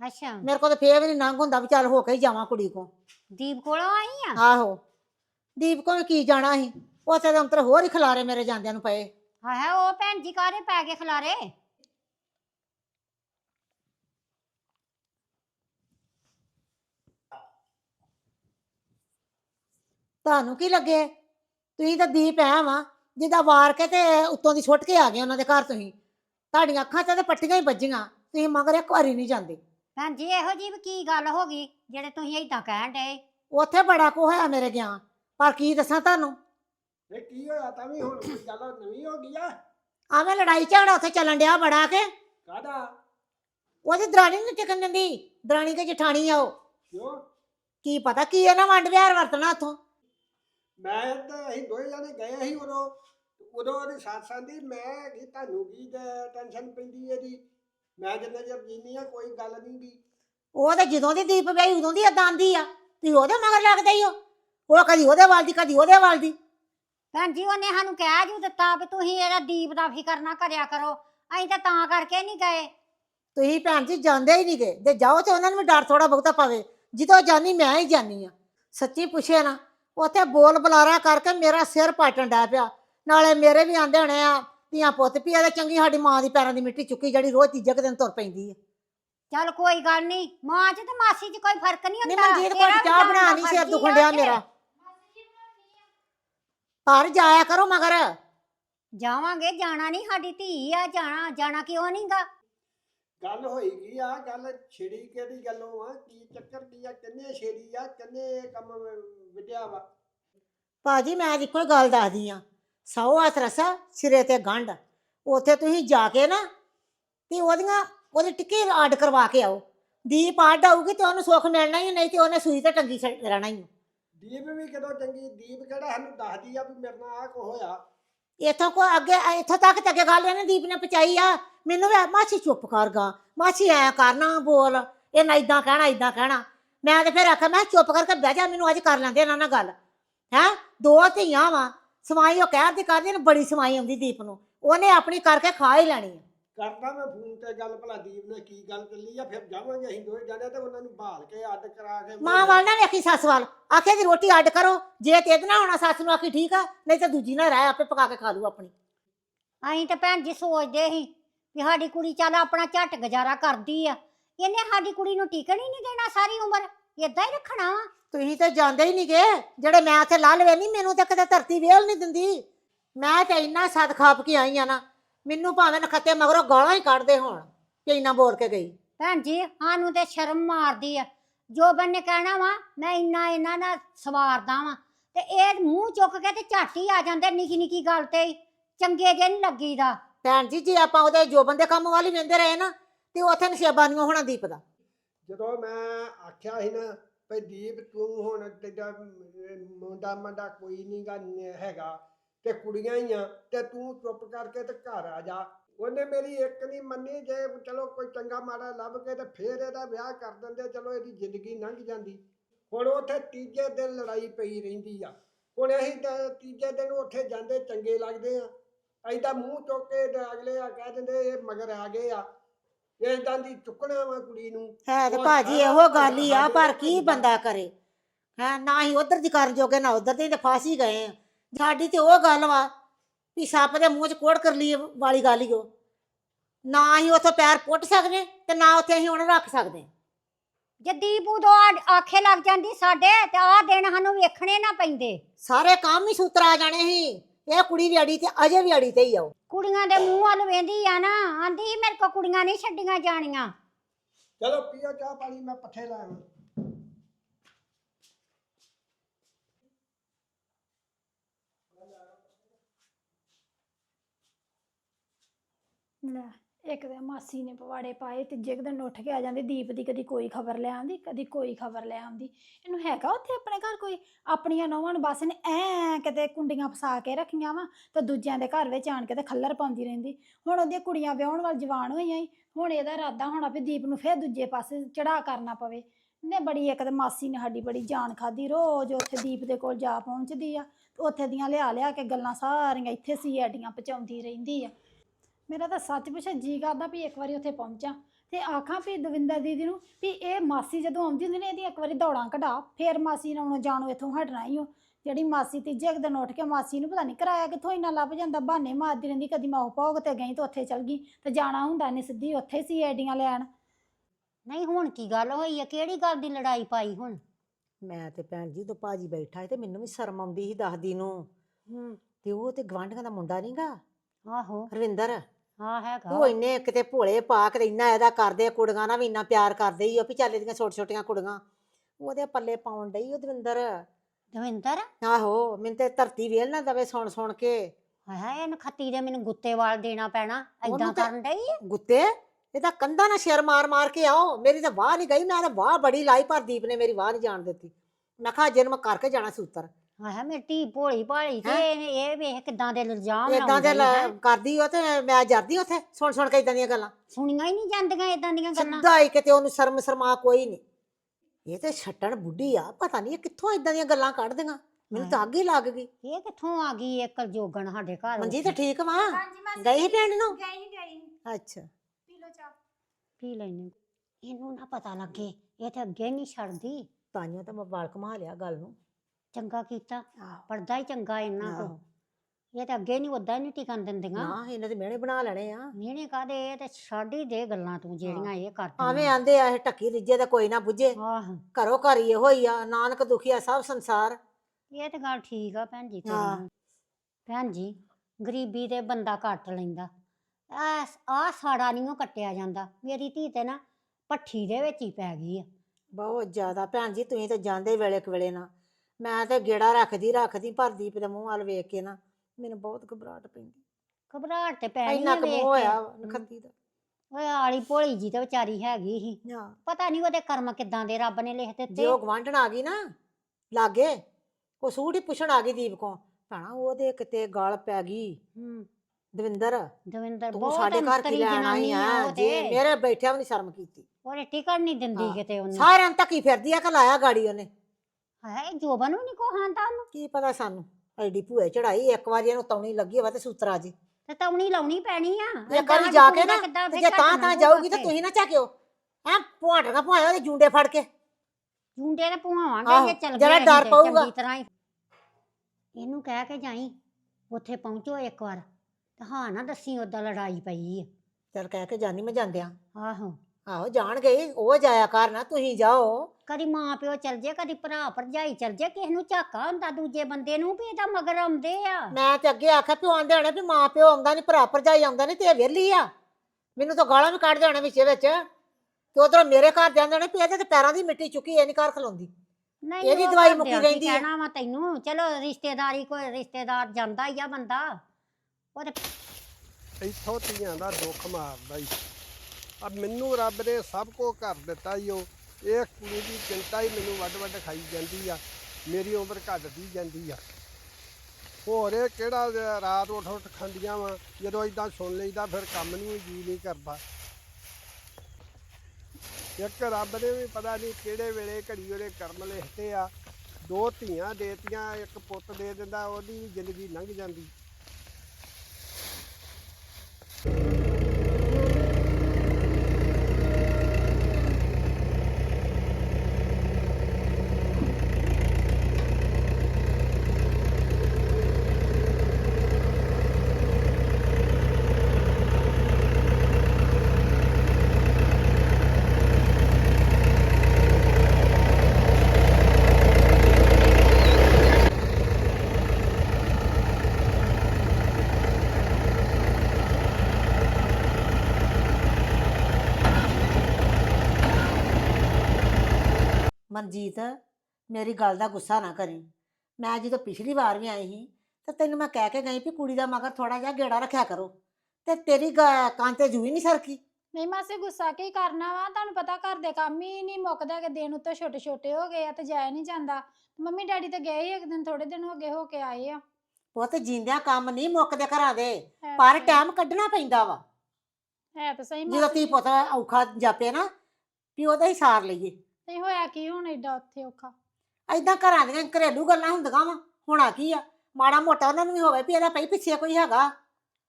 ਅੱਛਾ। ਮੇਰੇ ਕੋਲ ਤੇ ਫੇਰ ਵੀ ਨਹੀਂ ਨੰਗ ਹੁੰਦਾ ਵੀ ਚੱਲ ਹੋ ਕੇ ਹੀ ਜਾਵਾਂ ਕੁੜੀ ਕੋ ਦੀਪ ਕੋਲੋਂ ਆਈ ਆ? ਆਹੋ। ਦੀਪ ਕੋ ਕੀ ਜਾਣਾ ਸੀ? ਉੱਥੇ ਦੇ ਅੰਤਰ ਹੋਰ ਹੀ ਖਿਲਾਰੇ ਮੇਰੇ ਜਾਂਦਿਆਂ ਨੂੰ ਪਏ। ਹਾਏ ਉਹ ਭੈਣ ਜੀ ਕਾਰੇ ਪੈ ਗਏ ਖਲਾਰੇ? ਤੁਹਾਨੂੰ ਕੀ ਲੱਗੇ? ਤੁਸੀਂ ਤਾਂ ਦੀਪ ਐ ਵਾ ਜਿੱਦਾਂ ਵਾਰ ਕੇ ਤੇ ਉੱਤੋਂ ਦੀ ਛੁੱਟ ਕੇ ਆ ਗਏ ਉਹਨਾਂ ਦੇ ਘਰ ਤੁਸੀਂ। ਤੁਹਾਡੀਆਂ ਅੱਖਾਂ 'ਚ ਤੇ ਪੱਟੀਆਂ ਹੀ ਵੱਜੀਆਂ ਤੁਸੀਂ ਮਗਰ ਇੱਕ ਵਾਰੀ ਨਹੀਂ ਜਾਂਦੇ। ਭੈਣ ਜੀ ਇਹੋ ਜੀ ਵੀ ਕੀ ਗੱਲ ਹੋ ਗਈ ਜਿਹੜੇ ਤੁਸੀਂ ਏਦਾਂ ਕਹਿਣ ਡਏ? ਉੱਥੇ ਬੜਾ ਕੋ ਹੋਇਆ ਮੇਰੇ ਗਿਆ ਪਰ ਕੀ ਦੱਸਾਂ ਤੁਹਾਨੂੰ? ਇਹ ਕੀ ਹੋਇਆ ਤਾਂ ਵੀ ਹੁਣ ਕੋਈ ਗੱਲ ਨਵੀਂ ਹੋ ਗਈ ਆ? ਆਵੇਂ ਲੜਾਈ ਝਗੜਾ ਉੱਥੇ ਚੱਲਣ ਡਿਆ ਬੜਾ ਕੇ। ਕਾਹਦਾ? ਉਹਦੀ ਦਰਾਣੀ ਨਹੀਂ ਟਿਕਣ ਦਿੰਦੀ ਦਰਾਣੀ ਕੇ ਜਠਾਣੀ ਆ ਉਹ। ਕਿਉਂ? ਕੀ ਪਤਾ ਕੀ ਇਹਨਾਂ ਵੰਡ ਵਿਹਾਰ ਵਰਤਣਾ ਉੱਥੋਂ। ਮੈਂ ਤਾਂ ਅਸੀਂ ਦੋਵੇਂ ਜਾਣੇ ਗਏ ਸੀ ਉਦੋਂ। ਉਦੋਂ ਉਹਦੀ ਸੱਸ ਸੰਦੀ ਮੈਂ ਕੀ ਤੁਹਾਨੂੰ ਕੀ ਟੈਨਸ਼ਨ ਪੈਂਦੀ ਇਹਦੀ? ਮੈਂ ਜਿੰਨਾ ਚਿਰ ਜੀਨੀ ਆ ਕੋਈ ਗੱਲ ਨਹੀਂ ਗੀ। ਉਹ ਤਾਂ ਜਦੋਂ ਦੀ ਦੀਪ ਵਿਆਹੀ ਉਦੋਂ ਦੀ ਏਦਾਂ ਆਂਦੀ ਆ। ਤੁਸੀਂ ਉਹਦੇ ਮਗਰ ਲੱਗਦੇ ਹੀ ਹੋ ਉਹ ਕਦੀ ਉਹਦੇ ਵੱਲ ਦੀ ਕਦੀ ਉਹਦੇ ਵੱਲ ਦੀ। ਭੈਣ ਜੀ ਉਹਨੇ ਸਾਨੂੰ ਕਹਿ ਜੂ ਦਿੱਤਾ ਵੀ ਤੁਸੀਂ ਇਹਦਾ ਦੀਪ ਦਾ ਫਿਕਰ ਨਾ ਕਰਿਆ ਕਰੋ। ਅਸੀਂ ਤਾਂ ਤਾਂ ਕਰਕੇ ਨਹੀਂ ਗਏ। ਤੁਸੀਂ ਭੈਣ ਜੀ ਜਾਂਦੇ ਹੀ ਨਹੀਂ ਗਏ। ਤੇ ਜਾਓ ਤੇ ਉਹਨਾਂ ਨੂੰ ਵੀ ਡਰ ਥੋੜਾ ਬਹੁਤਾ ਪਵੇ। ਜਦੋਂ ਜਾਨੀ ਮੈਂ ਹੀ ਜਾਨੀ ਆ। ਸੱਚੀ ਪੁੱਛੇ ਨਾ ਉੱਥੇ ਬੋਲ ਬੁਲਾਰਾ ਕਰਕੇ ਮੇਰਾ ਸਿਰ ਪਾਟਣ ਡੈ ਪਿਆ। ਨਾਲੇ ਮੇਰੇ ਵੀ ਆਂਦੇ ਹੋਣੇ ਆ ਧੀਆਂ ਪੁੱਤ ਵੀ ਇਹਦੇ ਚੰਗੀ ਸਾਡੀ ਮਾਂ ਦੀ ਪੈਰਾਂ ਦੀ ਮਿੱਟੀ ਚੁੱਕੀ ਜਿਹੜੀ ਰੋਜ਼ ਤੀਜੇ ਕੁ ਦਿਨ ਤੁਰ ਪੈਂਦੀ ਹੈ ਚੱਲ ਕੋਈ ਗੱਲ ਨਹੀਂ ਮਾਂ 'ਚ ਤੇ ਮਾਸੀ 'ਚ ਕੋਈ ਫ਼ਰਕ ਨਹੀਂ ਨਹੀਂ ਹੁੰਦਾ ਮਨਜੀਤ ਕੋਈ ਚਾਹ ਬਣਾ ਨਹੀਂ ਸਿਰ ਫਰਜ਼ ਦੁਖਣ ਡਿਆ ਮੇਰਾ ਮਾਸੀ ਜੀ ਬਣਾਉਣੀ ਆ ਘਰ ਜਾਇਆ ਕਰੋ ਮਗਰ। ਜਾਵਾਂਗੇ ਜਾਣਾ ਨਹੀਂ ਸਾਡੀ ਧੀ ਆ ਜਾਣਾ ਜਾਣਾ ਕਿਉਂ ਨਹੀਂਗਾ? ਗੱਲ ਹੋਈ ਗਈ ਆ ਗੱਲ ਛਿੜੀ ਕਿਹੜੀ ਗੱਲੋਂ ਆ ਕੀ ਚੱਕਰ ਕੀ ਆ ਕਿੰਨੇ ਛੇੜੀ ਆ ਕਿੰਨੇ ਕੰਮ ਵਾ ਭਾਜੀ ਮੈਂ ਅੱਜ ਇੱਕੋ ਹੀ ਗੱਲ ਦੱਸਦੀ ਆ ਸੌ ਹੱਥ ਰਸਾ ਸਿਰੇ ਤੇ ਗੰਢ। ਉੱਥੇ ਤੁਸੀਂ ਜਾ ਕੇ ਨਾ ਤੇ ਉਹਦੀਆਂ ਉਹਦੀ ਟਿੱਕੀ ਆਡ ਕਰਵਾ ਕੇ ਆਓ। ਦੀਪ ਆਡ ਆਊਗੀ ਤੇ ਉਹਨੂੰ ਸੁੱਖ ਮਿਲਣਾ ਹੀ ਨਹੀਂ ਤੇ ਉਹਨੇ ਸੂਈ ਤੇ ਟੰਗੀ ਛੱਡ ਰਹਿਣਾ ਹੀ ਦੀਪ ਵੀ ਕਦੋਂ ਚੰਗੀ ਦੀਪ ਕਿਹੜਾ ਸਾਨੂੰ ਦੱਸਦੀ ਆ ਵੀ ਮੇਰੇ ਨਾਲ ਆ ਕੋ ਹੋਇਆ। ਇੱਥੋਂ ਕੋ ਅੱਗੇ ਇੱਥੋਂ ਤੱਕ ਤੇ ਅੱਗੇ ਗੱਲ ਇਹਨੇ ਦੀਪ ਨੇ ਪਹੁੰਚਾਈ ਆ ਮੈਨੂੰ ਵੀ ਮਾਸੀ ਚੁੱਪ ਕਰ ਗਾ ਮਾਸੀ ਐ ਕਰਨਾ ਬੋਲ ਇਹ ਨਾ ਇਦਾਂ ਕਹਿਣਾ ਇਦਾਂ ਕਹਿਣਾ। ਮੈਂ ਤੇ ਫਿਰ ਆਖਿਆ ਮੈਂ ਚੁੱਪ ਕਰਕੇ ਬਹਿ ਜਾ ਮੈਨੂੰ ਅੱਜ ਕਰ ਲੈਂਦੇ ਇਹਨਾਂ ਨਾਲ ਗੱਲ। ਹੈ ਦੋ ਧੀਆਂ ਵਾ ਸਮਾਈ ਉਹ ਕਹਿਦੀ ਕਰਦੀ ਨੇ ਬੜੀ ਸਮਾਈ ਆਉਂਦੀ ਦੀਪ ਨੂੰ। ਉਹਨੇ ਆਪਣੀ ਕਰਕੇ ਖਾ ਹੀ ਲੈਣੀ ਆ। ਕਰਦਾ ਮੈਂ ਫੋਨ ਤੇ ਗੱਲ ਭਲਾ ਦੀਪ ਨੇ ਕੀ ਗੱਲ ਚੱਲੀ ਆ ਫਿਰ ਜਾਵਾਂਗੇ ਅਸੀਂ ਦੋਵੇਂ ਜਾਣੇ ਤੇ ਉਹਨਾਂ ਨੂੰ ਭਾਲ ਕੇ ਅੱਡ ਕਰਾ ਕੇ ਮਾਂ ਵੱਲ ਨਾ ਵੇਖੀ ਸੱਸ ਵੱਲ। ਆਖੇ ਦੀ ਰੋਟੀ ਅੱਡ ਕਰੋ ਜੇ ਤੇ ਇਹਦੇ ਨਾਲ ਹੋਣਾ ਸੱਸ ਨੂੰ ਆਖੀ ਠੀਕ ਆ ਨਹੀਂ ਤਾਂ ਦੂਜੀ ਨਾਲ ਰਹਿ ਆਪੇ ਪਕਾ ਕੇ ਖਾ ਲੂ ਆਪਣੀ। ਅਸੀਂ ਤਾਂ ਭੈਣ ਜੀ ਸੋਚਦੇ ਸੀ ਵੀ ਸਾਡੀ ਕੁੜੀ ਚੱਲ ਆਪਣਾ ਝੱਟ ਗੁਜ਼ਾਰਾ ਕਰਦੀ ਆ। ਇਹਨੇ ਸਾਡੀ ਕੁੜੀ ਨੂੰ ਟਿਕਣ ਹੀ ਨਹੀਂ ਦੇਣਾ ਸਾਰੀ ਉਮਰ। ਇਦਾਂ ਹੀ ਰੱਖਣਾ ਵਾ। ਤੁਸੀਂ ਤਾਂ ਜਾਂਦੇ ਹੀ ਨਹੀਂਗੇ। ਜਿਹੜੇ ਮੈਂ ਉੱਥੇ ਲਾ ਲਵੇ ਨਹੀਂ ਮੈਨੂੰ ਤਾਂ ਕਦੇ ਧਰਤੀ ਵੇਲ ਨਹੀਂ ਦਿੰਦੀ। ਮੈਂ ਤੇ ਇੰਨਾ ਸਦ ਖਾਪ ਕੇ ਆਈ ਆ ਨਾ ਮੈਨੂੰ ਭਾਵੇਂ ਨਖੱਤੇ ਮਗਰੋਂ ਗਾਲਾਂ ਹੀ ਕੱਢਦੇ ਹੋਣ ਕਿ ਇੰਨਾ ਬੋਲ ਕੇ ਗਈ। ਭੈਣ ਜੀ ਸਾਨੂੰ ਤੇ ਸ਼ਰਮ ਮਾਰਦੀ ਆ। ਜੋ ਬੰਨੇ ਕਹਿਣਾ ਵਾ ਮੈਂ ਇੰਨਾ ਇਹਨਾਂ ਨਾਲ ਸਵਾਰਦਾ ਵਾਂ। ਤੇ ਇਹ ਮੂੰਹ ਚੁੱਕ ਕੇ ਤੇ ਝੱਟ ਹੀ ਆ ਜਾਂਦੇ ਨਿੱਕੀ ਨਿੱਕੀ ਗੱਲ ਤੇ ਹੀ। ਚੰਗੇ ਜੇ ਨਹੀਂ ਲੱਗੀਦਾ। ਭੈਣ ਜੀ ਜੇ ਆਪਾਂ ਉਹਦੇ ਜੋਬਨ ਦੇ ਕੰਮ ਵਾਲੀ ਵੇਂਦੇ ਰਹੇ ਨਾ ਤੇ ਉੱਥੇ ਨਸ਼ੇਬਾ ਨਹੀਂ ਹੋਣਾ ਦੀਪ ਦਾ। ਜਦੋਂ ਮੈਂ ਆਖਿਆ ਸੀ ਨਾ ਭਈ ਦੀਪ ਤੂੰ ਹੁਣ ਤੇਰਾ ਮੁੰਡਾ ਮੰਡਾ ਕੋਈ ਨਹੀਂਗਾ ਹੈਗਾ ਤੇ ਕੁੜੀਆਂ ਹੀ ਆ ਤੇ ਤੂੰ ਚੁੱਪ ਕਰਕੇ ਤੇ ਘਰ ਆ ਜਾ। ਉਹਨੇ ਮੇਰੀ ਇੱਕ ਨਹੀਂ ਮੰਨੀ, ਜੇ ਚਲੋ ਕੋਈ ਚੰਗਾ ਮਾੜਾ ਲੱਭ ਕੇ ਤੇ ਫੇਰ ਇਹਦਾ ਵਿਆਹ ਕਰ ਦਿੰਦੇ, ਚਲੋ ਇਹਦੀ ਜ਼ਿੰਦਗੀ ਲੰਘ ਜਾਂਦੀ। ਹੁਣ ਉੱਥੇ ਤੀਜੇ ਦਿਨ ਲੜਾਈ ਪਈ ਰਹਿੰਦੀ ਆ। ਹੁਣ ਅਸੀਂ ਤਾਂ ਤੀਜੇ ਦਿਨ ਉੱਥੇ ਜਾਂਦੇ, ਚੰਗੇ ਲੱਗਦੇ ਆ। ਅਸੀਂ ਤਾਂ ਮੂੰਹ ਚੁੱਕ ਕੇ ਅਗਲੇ ਆ ਕਹਿ ਦਿੰਦੇ, ਇਹ ਮਗਰ ਆ ਗਏ ਆ। ਇਦਾਂ ਦੀ ਚੁੱਕਣਾ ਵਾ ਕੁੜੀ ਨੂੰ। ਹੈ ਤੇ ਉਹ ਭਾਜੀ ਸਾਰਾ ਇਹੋ ਗੱਲ ਹੀ ਆ ਸਾਡੇ ਪਰ ਨਾਲ ਕੀ ਹੁੰਦਾ। ਬੰਦਾ ਕਰੇ? ਹੈ ਨਾ ਹੀ ਉਧਰ ਦੀ ਕਰਨ ਜੋਗੇ ਨਾ ਉਧਰ ਦੀ ਤੇ ਫਸ ਹੀ ਗਏ ਆ। ਸਾਡੀ ਤੇ ਉਹ ਗੱਲ ਵਾ ਵੀ ਸੱਪ ਦੇ ਮੂੰਹ 'ਚ ਕੋੜ ਕਰ ਲਈ ਵਾਲੀ ਗੱਲ ਹੀ ਉਹ। ਨਾ ਹੀ ਉੱਥੇ ਪੈਰ ਪੁੱਟ ਸਕਦੇ ਤੇ ਨਾ ਉੱਥੇ ਅਸੀਂ ਉਹਨੂੰ ਰੱਖ ਸਕਦੇ। ਜੇ ਦੀਪ ਉਦੋਂ ਆ- ਆਖੇ ਲੱਗ ਜਾਂਦੀ ਸਾਡੇ ਤੇ ਆਹ ਦਿਨ ਸਾਨੂੰ ਵੇਖਣੇ ਨਾ ਪੈਂਦੇ। ਸਾਰੇ ਕੰਮ ਹੀ ਸੂਤਰ ਆ ਜਾਣੇ ਸੀ। ਇਹ ਕੁੜੀ ਵੀ ਅੜੀ ਤੇ ਅਜੇ ਵੀ ਅੜੀ ਤੇ ਹੀ ਆਓ ਕੁੜੀਆਂ ਦੇ ਮੂੰਹ ਵੱਲ ਵੇਂਦੀ ਆ ਨਾ ਆਂਦੀ ਮੇਰੇ ਕੋ ਕੁੜੀਆਂ ਨਹੀਂ ਛੱਡੀਆਂ ਜਾਣੀਆਂ। ਚਲੋ ਪੀਓ ਚਾਹ ਪਾਣੀ ਮੈਂ ਪੱਠੇ ਲੈ ਆਵਾਂ। ਲੈ। ਇੱਕ ਦਿਨ ਮਾਸੀ ਨੇ ਪਵਾੜੇ ਪਾਏ ਤੀਜੇ ਕੁ ਦਿਨ ਉੱਠ ਕੇ ਆ ਜਾਂਦੀ, ਦੀਪ ਦੀ ਕਦੀ ਕੋਈ ਖਬਰ ਲੈ ਆਉਂਦੀ, ਕਦੀ ਕੋਈ ਖਬਰ ਲੈ ਆਉਂਦੀ। ਇਹਨੂੰ ਹੈਗਾ ਉੱਥੇ ਆਪਣੇ ਘਰ ਕੋਈ? ਆਪਣੀਆਂ ਨੌਵਾਂ ਨੂੰ ਬਸ ਨੇ ਐ ਕਿਤੇ ਕੁੰਡੀਆਂ ਫਸਾ ਕੇ ਰੱਖੀਆਂ ਵਾ ਤੇ ਦੂਜਿਆਂ ਦੇ ਘਰ ਵਿੱਚ ਆਣ ਕੇ ਤੇ ਖੱਲਰ ਪਾਉਂਦੀ ਰਹਿੰਦੀ। ਹੁਣ ਉਹਦੀਆਂ ਕੁੜੀਆਂ ਵਿਆਹਣ ਵੱਲ ਜਵਾਨ ਹੋਈਆਂ ਈ। ਹੁਣ ਇਹਦਾ ਇਰਾਦਾ ਹੋਣਾ ਵੀ ਦੀਪ ਨੂੰ ਫੇਰ ਦੂਜੇ ਪਾਸੇ ਚੜਾ ਕਰਨਾ ਪਵੇ। ਨੇ ਬੜੀ ਇੱਕ ਤੇ ਮਾਸੀ ਨੇ ਸਾਡੀ ਬੜੀ ਜਾਨ ਖਾਦੀ ਰੋਜ਼ ਉੱਥੇ ਦੀਪ ਦੇ ਕੋਲ ਜਾ ਪਹੁੰਚਦੀ ਆ ਤੇ ਉੱਥੇ ਦੀਆਂ ਲਿਆ ਲਿਆ ਕੇ ਗੱਲਾਂ ਸਾਰੀਆਂ ਇੱਥੇ ਸੀ ਐਡੀਆਂ ਪਹੁੰਚਾਉਂਦੀ ਰਹਿੰਦੀ ਆ। ਮੇਰਾ ਤਾਂ ਸੱਚ ਪੁੱਛੇ ਜੀ ਕਰਦਾ ਵੀ ਇੱਕ ਵਾਰੀ ਉੱਥੇ ਪਹੁੰਚਾਂ ਤੇ ਆਖਾਂ ਵੀ ਦਵਿੰਦਰ ਦੀਦੀ ਨੂੰ ਵੀ ਇਹ ਮਾਸੀ ਜਦੋਂ ਆਉਂਦੀ ਹੁੰਦੀ ਨੇ ਇਹਦੀ ਇੱਕ ਵਾਰੀ ਦੌੜਾਂ ਕਢਾ ਫੇਰ ਮਾਸੀ ਨੇ ਆਉਣੋਂ ਜਾਣੋ ਇੱਥੋਂ ਹਟਣਾ ਹੀ ਓ। ਜਿਹੜੀ ਮਾਸੀ ਤੀਜੇ ਕੁ ਦਿਨ ਉੱਠ ਕੇ ਮਾਸੀ ਨੂੰ ਪਤਾ ਨਹੀਂ ਕਰਾਇਆ ਕਿੱਥੋਂ ਇੰਨਾ ਲੱਭ ਜਾਂਦਾ ਬਹਾਨੇ ਮਾਰਦੀ ਰਹਿੰਦੀ ਕਦੀ ਮੈਂ ਉਹ ਭੋਗ ਤੇ ਗਈ ਤੇ ਉੱਥੇ ਚਲ ਗਈ ਤੇ ਜਾਣਾ ਹੁੰਦਾ ਨਹੀਂ ਸਿੱਧੀ ਉੱਥੇ ਸੀ ਐਡੀਆਂ ਲੈਣ। ਨਹੀਂ ਹੁਣ ਕੀ ਗੱਲ ਹੋਈ ਆ? ਕਿਹੜੀ ਗੱਲ ਦੀ ਲੜਾਈ ਪਾਈ ਹੁਣ? ਮੈਂ ਤੇ ਭੈਣ ਜੀ ਤੋਂ ਭਾਜੀ ਬੈਠਾ ਸੀ ਤੇ ਮੈਨੂੰ ਵੀ ਸ਼ਰਮ ਆਉਂਦੀ ਸੀ ਦੱਸਦੀ ਨੂੰ। ਹੂੰ। ਤੇ ਉਹ ਤੇ ਗਵਾਂਢੀਆਂ ਦਾ ਮੁੰਡਾ ਨਹੀਂਗਾ ਆਹੋ। ਰਵਿੰਦਰ। ਹਾਂ ਹੈਗਾ। ਉਹ ਇੰਨੇ ਕਿਤੇ ਭੋਲੇ ਪਾ ਕੇ ਤੇ ਇੰਨਾ ਇਹਦਾ ਕਰਦੇ ਕੁੜੀਆਂ ਨਾਲ ਵੀ ਇੰਨਾ ਪਿਆਰ ਕਰਦੇ ਹੀ ਉਹ ਵੀ ਚੱਲ ਇਹਦੀਆਂ ਛੋਟ ਛੋਟੀਆਂ ਕੁੜੀਆਂ ਉਹਦੇ ਪੱਲੇ ਪਾਉਣ ਡਈ ਉਹ ਦਵਿੰਦਰ। ਦਵਿੰਦਰ? ਆਹੋ ਮੈਨੂੰ ਤੇ ਧਰਤੀ ਵੇਲ ਨਾ ਦਵੇ ਸੁਣ ਸੁਣ ਕੇ। ਹਾਏ ਇਹਨ ਖੱਤੀ ਦੇ ਮੈਨੂੰ ਗੁੱਤੇ ਵਾਲ ਦੇਣਾ ਪੈਣਾ ਐਦਾਂ ਉਹਨੂੰ ਤਾਂ- ਕਰਨ ਡਈ ਆ? ਗੁੱਤੇ? ਇਹਦਾ ਕੰਧਾ ਨਾ ਸ਼ੇਰ ਮਾਰ ਮਾਰ ਕੇ ਆਓ। ਮੇਰੀ ਤਾਂ ਵਾਹ ਨਹੀਂ ਗਈ ਮੈਂ ਤਾਂ ਵਾਹ ਬੜੀ ਲਾਈ ਪਰ ਦੀਪ ਨੇ ਮੇਰੀ ਵਾਹ ਨਹੀਂ ਜਾਣ ਦਿੱਤੀ। ਮੈਂ ਕਿਹਾ ਜਨਮ ਕਰਕੇ ਜਾਣਾ ਸੂਤਰ ਹਾਏ ਮੇਰੀ ਧੀ ਭੋਲੀ ਭਾਲੀ ਤੇ? ਇਹ ਵੇਖ ਕਿਦਾਂ ਦੇ ਇਲਜ਼ਾਮ ਇਦਾਂ ਦੇ ਲਾਉਂਦੀ ਲ- ਕਰਦੀ ਉਹ ਤੇ ਮੈਂ ਜਰਦੀ ਉੱਥੇ ਸੁਣ ਸੁਣ ਕੇ ਇਦਾਂ ਦੀਆਂ ਗੱਲਾਂ। ਸੁਣੀਆਂ ਹੀ ਨਹੀਂ ਜਾਂਦੀਆਂ ਇਦਾਂ ਦੀਆਂ ਗੱਲਾਂ। ਸਿੱਧਾ ਹੀ ਕਿਤੇ ਉਹਨੂੰ ਸ਼ਰਮ ਸ਼ਰਮਾ ਕੋਈ ਨਹੀਂ। ਇਹ ਤੇ ਛੱਟਣ ਬੁੱਢੀ ਆ ਪਤਾ ਨਹੀਂ ਇਹ ਕਿੱਥੋਂ ਇਦਾਂ ਦੀਆਂ ਗੱਲਾਂ ਕੱਢਦੀਆਂ ਮੈਨੂੰ ਤਾਂ ਅੱਗ ਹੀ ਲੱਗ ਗਈ। ਇਹ ਕਿੱਥੋਂ ਆ ਗਈ ਇਹ ਕਲਜੋਗਣ ਸਾਡੇ ਘਰ ਮੰਜੀ ਤੇ ਠੀਕ ਵਾ? ਹਾਂਜੀ ਮਾਸੀ ਗਈ ਸੀ ਪਿੰਡ ਨੂੰ? ਗਈ ਗਈ। ਅੱਛਾ। ਪੀ ਲੋ ਚਾਹ। ਪੀ ਲੈਨੇ ਇਹਨੂੰ ਨਾ ਪਤਾ ਲੱਗੇ ਇਹ ਤੇ ਅੱਗੇ ਨਹੀਂ ਛੱਡਦੀ। ਤਾਈਆਂ ਤਾਂ ਮੈਂ ਵਾਲ ਘੁਮਾ ਲਿਆ ਗੱਲ ਨੂੰ। ਚੰਗਾ ਕੀਤਾ। ਆਹੋ। ਪਰਦਾ ਹੀ ਚੰਗਾ ਇਹਨਾਂ ਕੋ। ਆਹੋ। ਇਹ ਤਾਂ ਅੱਗੇ ਨਹੀਂ ਉਦਾਂ ਨਹੀਂ ਟਿਕਣ ਦਿੰਦੀਆਂ। ਨਾ ਇਹਨਾਂ ਦੇ ਮਿਹਣੇ ਬਣਾ ਲੈਣੇ ਆ। ਮੀਨੇ ਕਾਦੇ ਇਹ ਤੇ ਛੱਡ ਹੀ ਦੇ ਗੱਲਾਂ ਤੂੰ ਜਿਹੜੀਆਂ ਇਹ ਕਰਦੀ ਆਵੇਂ ਆਂਦੇ ਆ ਇਹ ਟੱਕੀ ਰਿੱਜੇ ਦਾ ਕੋਈ ਨਾ ਬੁੱਝੇ। ਆਹ। ਘਰੋਂ ਘਰ ਹੀ ਇਹੋ ਹੀ ਆ ਨਾਨਕ ਦੁਖੀਆ ਸਭ ਸੰਸਾਰ। ਇਹ ਤੇ ਗੱਲ ਠੀਕ ਆ ਭੈਣ ਜੀ ਹਾਂ। ਤੇਰੀ ਭੈਣ ਜੀ ਗਰੀਬੀ ਤੇ ਬੰਦਾ ਕੱਟ ਲੈਂਦਾ। ਆ ਆ ਸਾੜਾ ਨਹੀਂ ਉਹ ਕੱਟਿਆ ਜਾਂਦਾ। ਮੇਰੀ ਧੀ ਤੇ ਨਾ ਪੱਠੀ ਦੇ ਵਿੱਚ ਹੀ ਪੈ ਗਈ ਆ। ਬਹੁਤ ਜ਼ਿਆਦਾ। ਭੈਣ ਜੀ ਤੁਸੀਂ ਤਾਂ ਜਾਂਦੇ ਵੇਲੇ ਕਵੇਲੇ ਨਾ। ਮੈਂ ਤੇ ਗੇੜਾ ਰੱਖਦੀ ਰੱਖਦੀ ਪਰ ਦੀਪ ਦੇ ਮੂੰਹ ਵੱਲ ਵੇਖ ਕੇ ਨਾ ਮੈਨੂੰ ਬਹੁਤ ਘਬਰਾਹਟ ਪੈਂਦੀ। ਘਬਰਾਹਟ ਤੇ ਪੈਣੀ ਇੰਨਾ ਆ ਕੁ ਵੇਖ ਮੋਹ ਕੇ ਹੋਇਆ ਨਖੱਤੀ ਦਾ। ਓਏ ਆਲੀ ਭੋਲੀ ਜੀ ਤੇ ਵਿਚਾਰੀ ਹੈਗੀ ਸੀ। ਹਾਂ ਪਤਾ ਨਹੀਂ ਉਹਦੇ ਕਰਮ ਕਿਦਾਂ ਦੇ ਰੱਬ ਨੇ ਲਿਖ ਜੇ ਦਿੱਤੇ ਉਹ ਗਵਾਂਢਣ ਆ ਗਈ ਨਾ ਲਾਗੇ ਉਹ ਸੂਟ ਹੀ ਪੁੱਛਣ ਆ ਗਈ ਦੀਪ ਕੋ ਭੈਣਾ ਉਹਦੇ ਕਿਤੇ ਗਲ ਪੈ ਗਈ। ਹੂੰ। ਦਵਿੰਦਰ ਦਵਿੰਦਰ ਤੂੰ ਬਹੁਤ ਸਾਡੇ ਘਰ ਕੀ ਅੰਤਰੀ ਲੈਣ ਆਈ ਜਨਾਨੀ ਆ ਆ ਉਹ ਜੇ ਤੇ ਮੇਰੇ ਬੈਠਿਆਂ ਵੀ ਨਹੀਂ ਸ਼ਰਮ ਕੀਤੀ। ਉਹਨੇ ਟਿਕਟ ਨਹੀਂ ਦਿੰਦੀ ਹਾਂ। ਕਿਤੇ ਉਹਨੂੰ। ਸਾਰਿਆਂ ਨੂੰ ਧੱਕੀ ਫਿਰਦੀ ਆ ਕਿ ਲਾਇਆ ਗਾੜੀ ਉਹਨੇ। ਹਾਏ ਜੋਬਨ ਨੂੰ ਨਹੀਂ ਕੋ ਹਾਂਦਾ ਉਹਨੂੰ? ਕੀ ਪਤਾ ਸਾਨੂੰ? ਐਡੀ ਭੂਏ ਚੜਾਈ ਇੱਕ ਵਾਰੀ ਇਹਨੂੰ ਤੌਣੀ ਲੱਗੀ ਹੋਵੇ ਤੇ ਸੂਤਰਾ ਜੀ। ਤੇ ਤੌਣੀ ਲਾਉਣੀ ਪੈਣੀ ਆ। ਏਦਾਂ ਵਾਰੀ ਜਾ ਕੇ ਦਾ ਨਾ ਤੇ ਜੇ ਤਾਂ ਤਾਂ ਜਾਊਗੀ ਤਾਂ। ਤੁਸੀਂ ਨਾ ਝਾਕਿਓ। ਹੈਂ ਪੁਆਟਗਾ ਪੁਆਇਆ ਉਹਦੇ ਜੁੰਡੇ ਫੜ ਕੇ। ਜੁੰਡੇ ਤੇ ਪੁਆਵਾਂਗੇ ਜੇ ਚੱਲ ਜਰਾ ਗਏ ਡਰ ਤੇ ਪਊਗਾ। ਚੰਗੀ ਤਰ੍ਹਾਂ ਹੀ। ਇਹਨੂੰ ਕਹਿ ਕੇ ਜਾਈ ਉੱਥੇ ਪਹੁੰਚੋ ਇੱਕ ਵਾਰ। ਤੇ ਹਾਂ ਨਾ ਦੱਸੀ ਓਦਾਂ ਲੜਾਈ ਪਈ ਆ। ਚਲ ਕਹਿ ਕੇ ਜਾਨੀ ਮੈਂ ਜਾਂਦਿਆਂ। ਆਹੋ। ਆਹੋ ਜਾਣ ਗਏ ਉਹ ਜਾਇਆ ਕਰਨਾ ਤੁਸੀਂ ਜਾਓ। ਕਦੀ ਮਾਂ ਪਿਓ ਚਲ ਜੇ ਕਦੀ ਭਰਾ ਭਰਜਾਈ ਚਲ ਜੇ ਕਿਸੇ ਨੂੰ ਝਾਕਾ ਹੁੰਦਾ ਦੂਜੇ ਬੰਦੇ ਨੂੰ ਵੀ ਇਹਦਾ ਮਗਰ ਆਉਂਦੇ ਆ। ਮੈਂ ਤੇ ਅੱਗੇ ਆਖਿਆ ਪਿਓ ਆਂਦੇ ਹੋਣੇ ਵੀ ਮਾਂ ਪਿਓ ਆਉਂਦਾ ਨਹੀਂ ਭਰਾ ਭਰਜਾਈ ਆਉਂਦਾ ਨਹੀਂ ਤੇ ਇਹ ਵਿਹਲੀ ਆ। ਮੈਨੂੰ ਤਾਂ ਗਾਲਾਂ ਵੀ ਕੱਢ ਦੇਣੇ ਵਿੱਚੇ ਵਿੱਚ। ਤੇ ਉਧਰੋਂ ਮੇਰੇ ਘਰ ਦੇ ਆਂਦੇ ਨੇ ਵੀ ਇਹਦੇ ਤੇ ਪੈਰਾਂ ਦੀ ਮਿੱਟੀ ਚੁੱਕੀ ਇਹ ਨਹੀਂ ਘਰ ਖਲੋਂਦੀ। ਨਹੀਂ ਇਹਦੀ ਉਹ ਦਵਾਈ ਘਰਦਿਆਂ ਮੁੱਕੀ ਕੀ ਰਹਿੰਦੀ ਆ। ਕਹਿਣਾ ਵਾ ਤੈਨੂੰ। ਚਲੋ ਰਿਸ਼ਤੇਦਾਰੀ ਕੋਈ ਰਿਸ਼ਤੇਦਾਰ ਜਾਂਦਾ ਹੀ ਆ ਬੰਦਾ। ਉਹਦੇ ਇੱਥੋਂ ਧੀਆਂ ਦਾ ਦੁੱਖ ਮਾਰਦਾ ਈ। ਆ ਮੈਨੂੰ ਰੱਬ ਨੇ ਸਭ ਕੁਝ ਕਰ ਦਿੱਤਾ ਈ ਉਹ। ਇਹ ਕੁੜੀ ਦੀ ਚਿੰਤਾ ਹੀ ਮੈਨੂੰ ਵੱਡ ਵੱਡ ਖਾਈ ਜਾਂਦੀ ਆ। ਮੇਰੀ ਉਮਰ ਘਟਦੀ ਜਾਂਦੀ ਆ। ਹੋਰ ਇਹ ਕਿਹੜਾ ਰਾਤ ਉੱਠ ਉੱਠ ਖੰਡੀਆਂ ਵਾ? ਜਦੋਂ ਇਦਾਂ ਸੁਣ ਲਈਦਾ ਫਿਰ ਕੰਮ ਨਹੀਂ ਜੀ ਨਹੀਂ ਕਰਦਾ। ਇੱਕ ਰੱਬ ਨੇ ਵੀ ਪਤਾ ਨਹੀਂ ਕਿਹੜੇ ਵੇਲੇ ਘੜੀ ਉਹਦੇ ਕਰਮ ਲਿਖਤੇ ਆ। ਦੋ ਧੀਆਂ ਦੇਤੀਆਂ, ਇੱਕ ਪੁੱਤ ਦੇ ਦਿੰਦਾ, ਉਹਦੀ ਜ਼ਿੰਦਗੀ ਲੰਘ ਜਾਂਦੀ। ਮਨਜੀਤ ਮੇਰੀ ਗੱਲ ਦਾ ਗੁੱਸਾ ਨਾ ਕਰੀ। ਮੈਂ ਜਦੋਂ ਪਿਛਲੀ ਵਾਰ ਵੀ ਆਈ ਸੀ ਤੇ ਤੈਨੂੰ ਮੈਂ ਕਹਿ ਕੇ ਗਈ ਵੀ ਕੁੜੀ ਦਾ ਮਗਰ ਥੋੜਾ ਜਿਹਾ ਗੇੜਾ ਰੱਖਿਆ ਕਰੋ। ਤੇ ਤੇਰੀ ਗ- ਕੰਨ ਤੇ ਜੂਈ ਨਹੀਂ ਸਰਕੀ। ਨਹੀਂ ਮਾਸੀ ਗੁੱਸਾ ਕੀ ਕਰਨਾ ਵਾ? ਤੁਹਾਨੂੰ ਪਤਾ ਘਰ ਦੇ ਕੰਮ ਹੀ ਨਹੀਂ ਮੁੱਕਦਾ ਕਿ ਦਿਨ ਉੱਤੇ ਛੋਟੇ ਛੋਟੇ ਹੋ ਗਏ ਆ ਤੇ ਜਾਇਆ ਨਹੀਂ ਜਾਂਦਾ। ਮੰਮੀ ਡੈਡੀ ਤੇ ਗਏ ਹੀ ਇੱਕ ਦਿਨ ਥੋੜੇ ਦਿਨ ਹੋ ਗਏ ਹੋ ਕੇ ਆਏ ਆ। ਪੁੱਤ ਜਿੰਦਿਆਂ ਕੰਮ ਨਹੀਂ ਮੁੱਕਦੇ ਘਰਾਂ ਦੇ ਹੈ ਪਰ ਤਾਂ- ਟਾਈਮ ਕੱਢਣਾ ਪੈਂਦਾ ਵਾ। ਹੈ ਤਾਂ ਸਹੀ ਜਦੋਂ ਮਾਸੀ। ਤੀ ਪੁੱਤ ਔਖਾ ਜਾਪੇ ਨਾ ਵੀ ਉਹਦਾ ਹੀ ਸਾਰ ਲਈਏ। ਨਹੀਂ ਹੋਇਆ ਕੀ ਹੁਣ ਏਡਾ ਉੱਥੇ ਔਖਾ? ਐਦਾਂ ਘਰਾਂ ਦੀਆਂ ਘਰੇਲੂ ਗੱਲਾਂ ਹੁੰਦੀਆਂ ਵਾ ਹੋਣਾ ਕੀ ਆ? ਮਾੜਾ ਮੋਟਾ ਉਹਨਾਂ ਨੂੰ ਵੀ ਹੋਵੇ ਵੀ ਇਹਦਾ ਪਈ ਪਿੱਛੇ ਕੋਈ ਹੈਗਾ।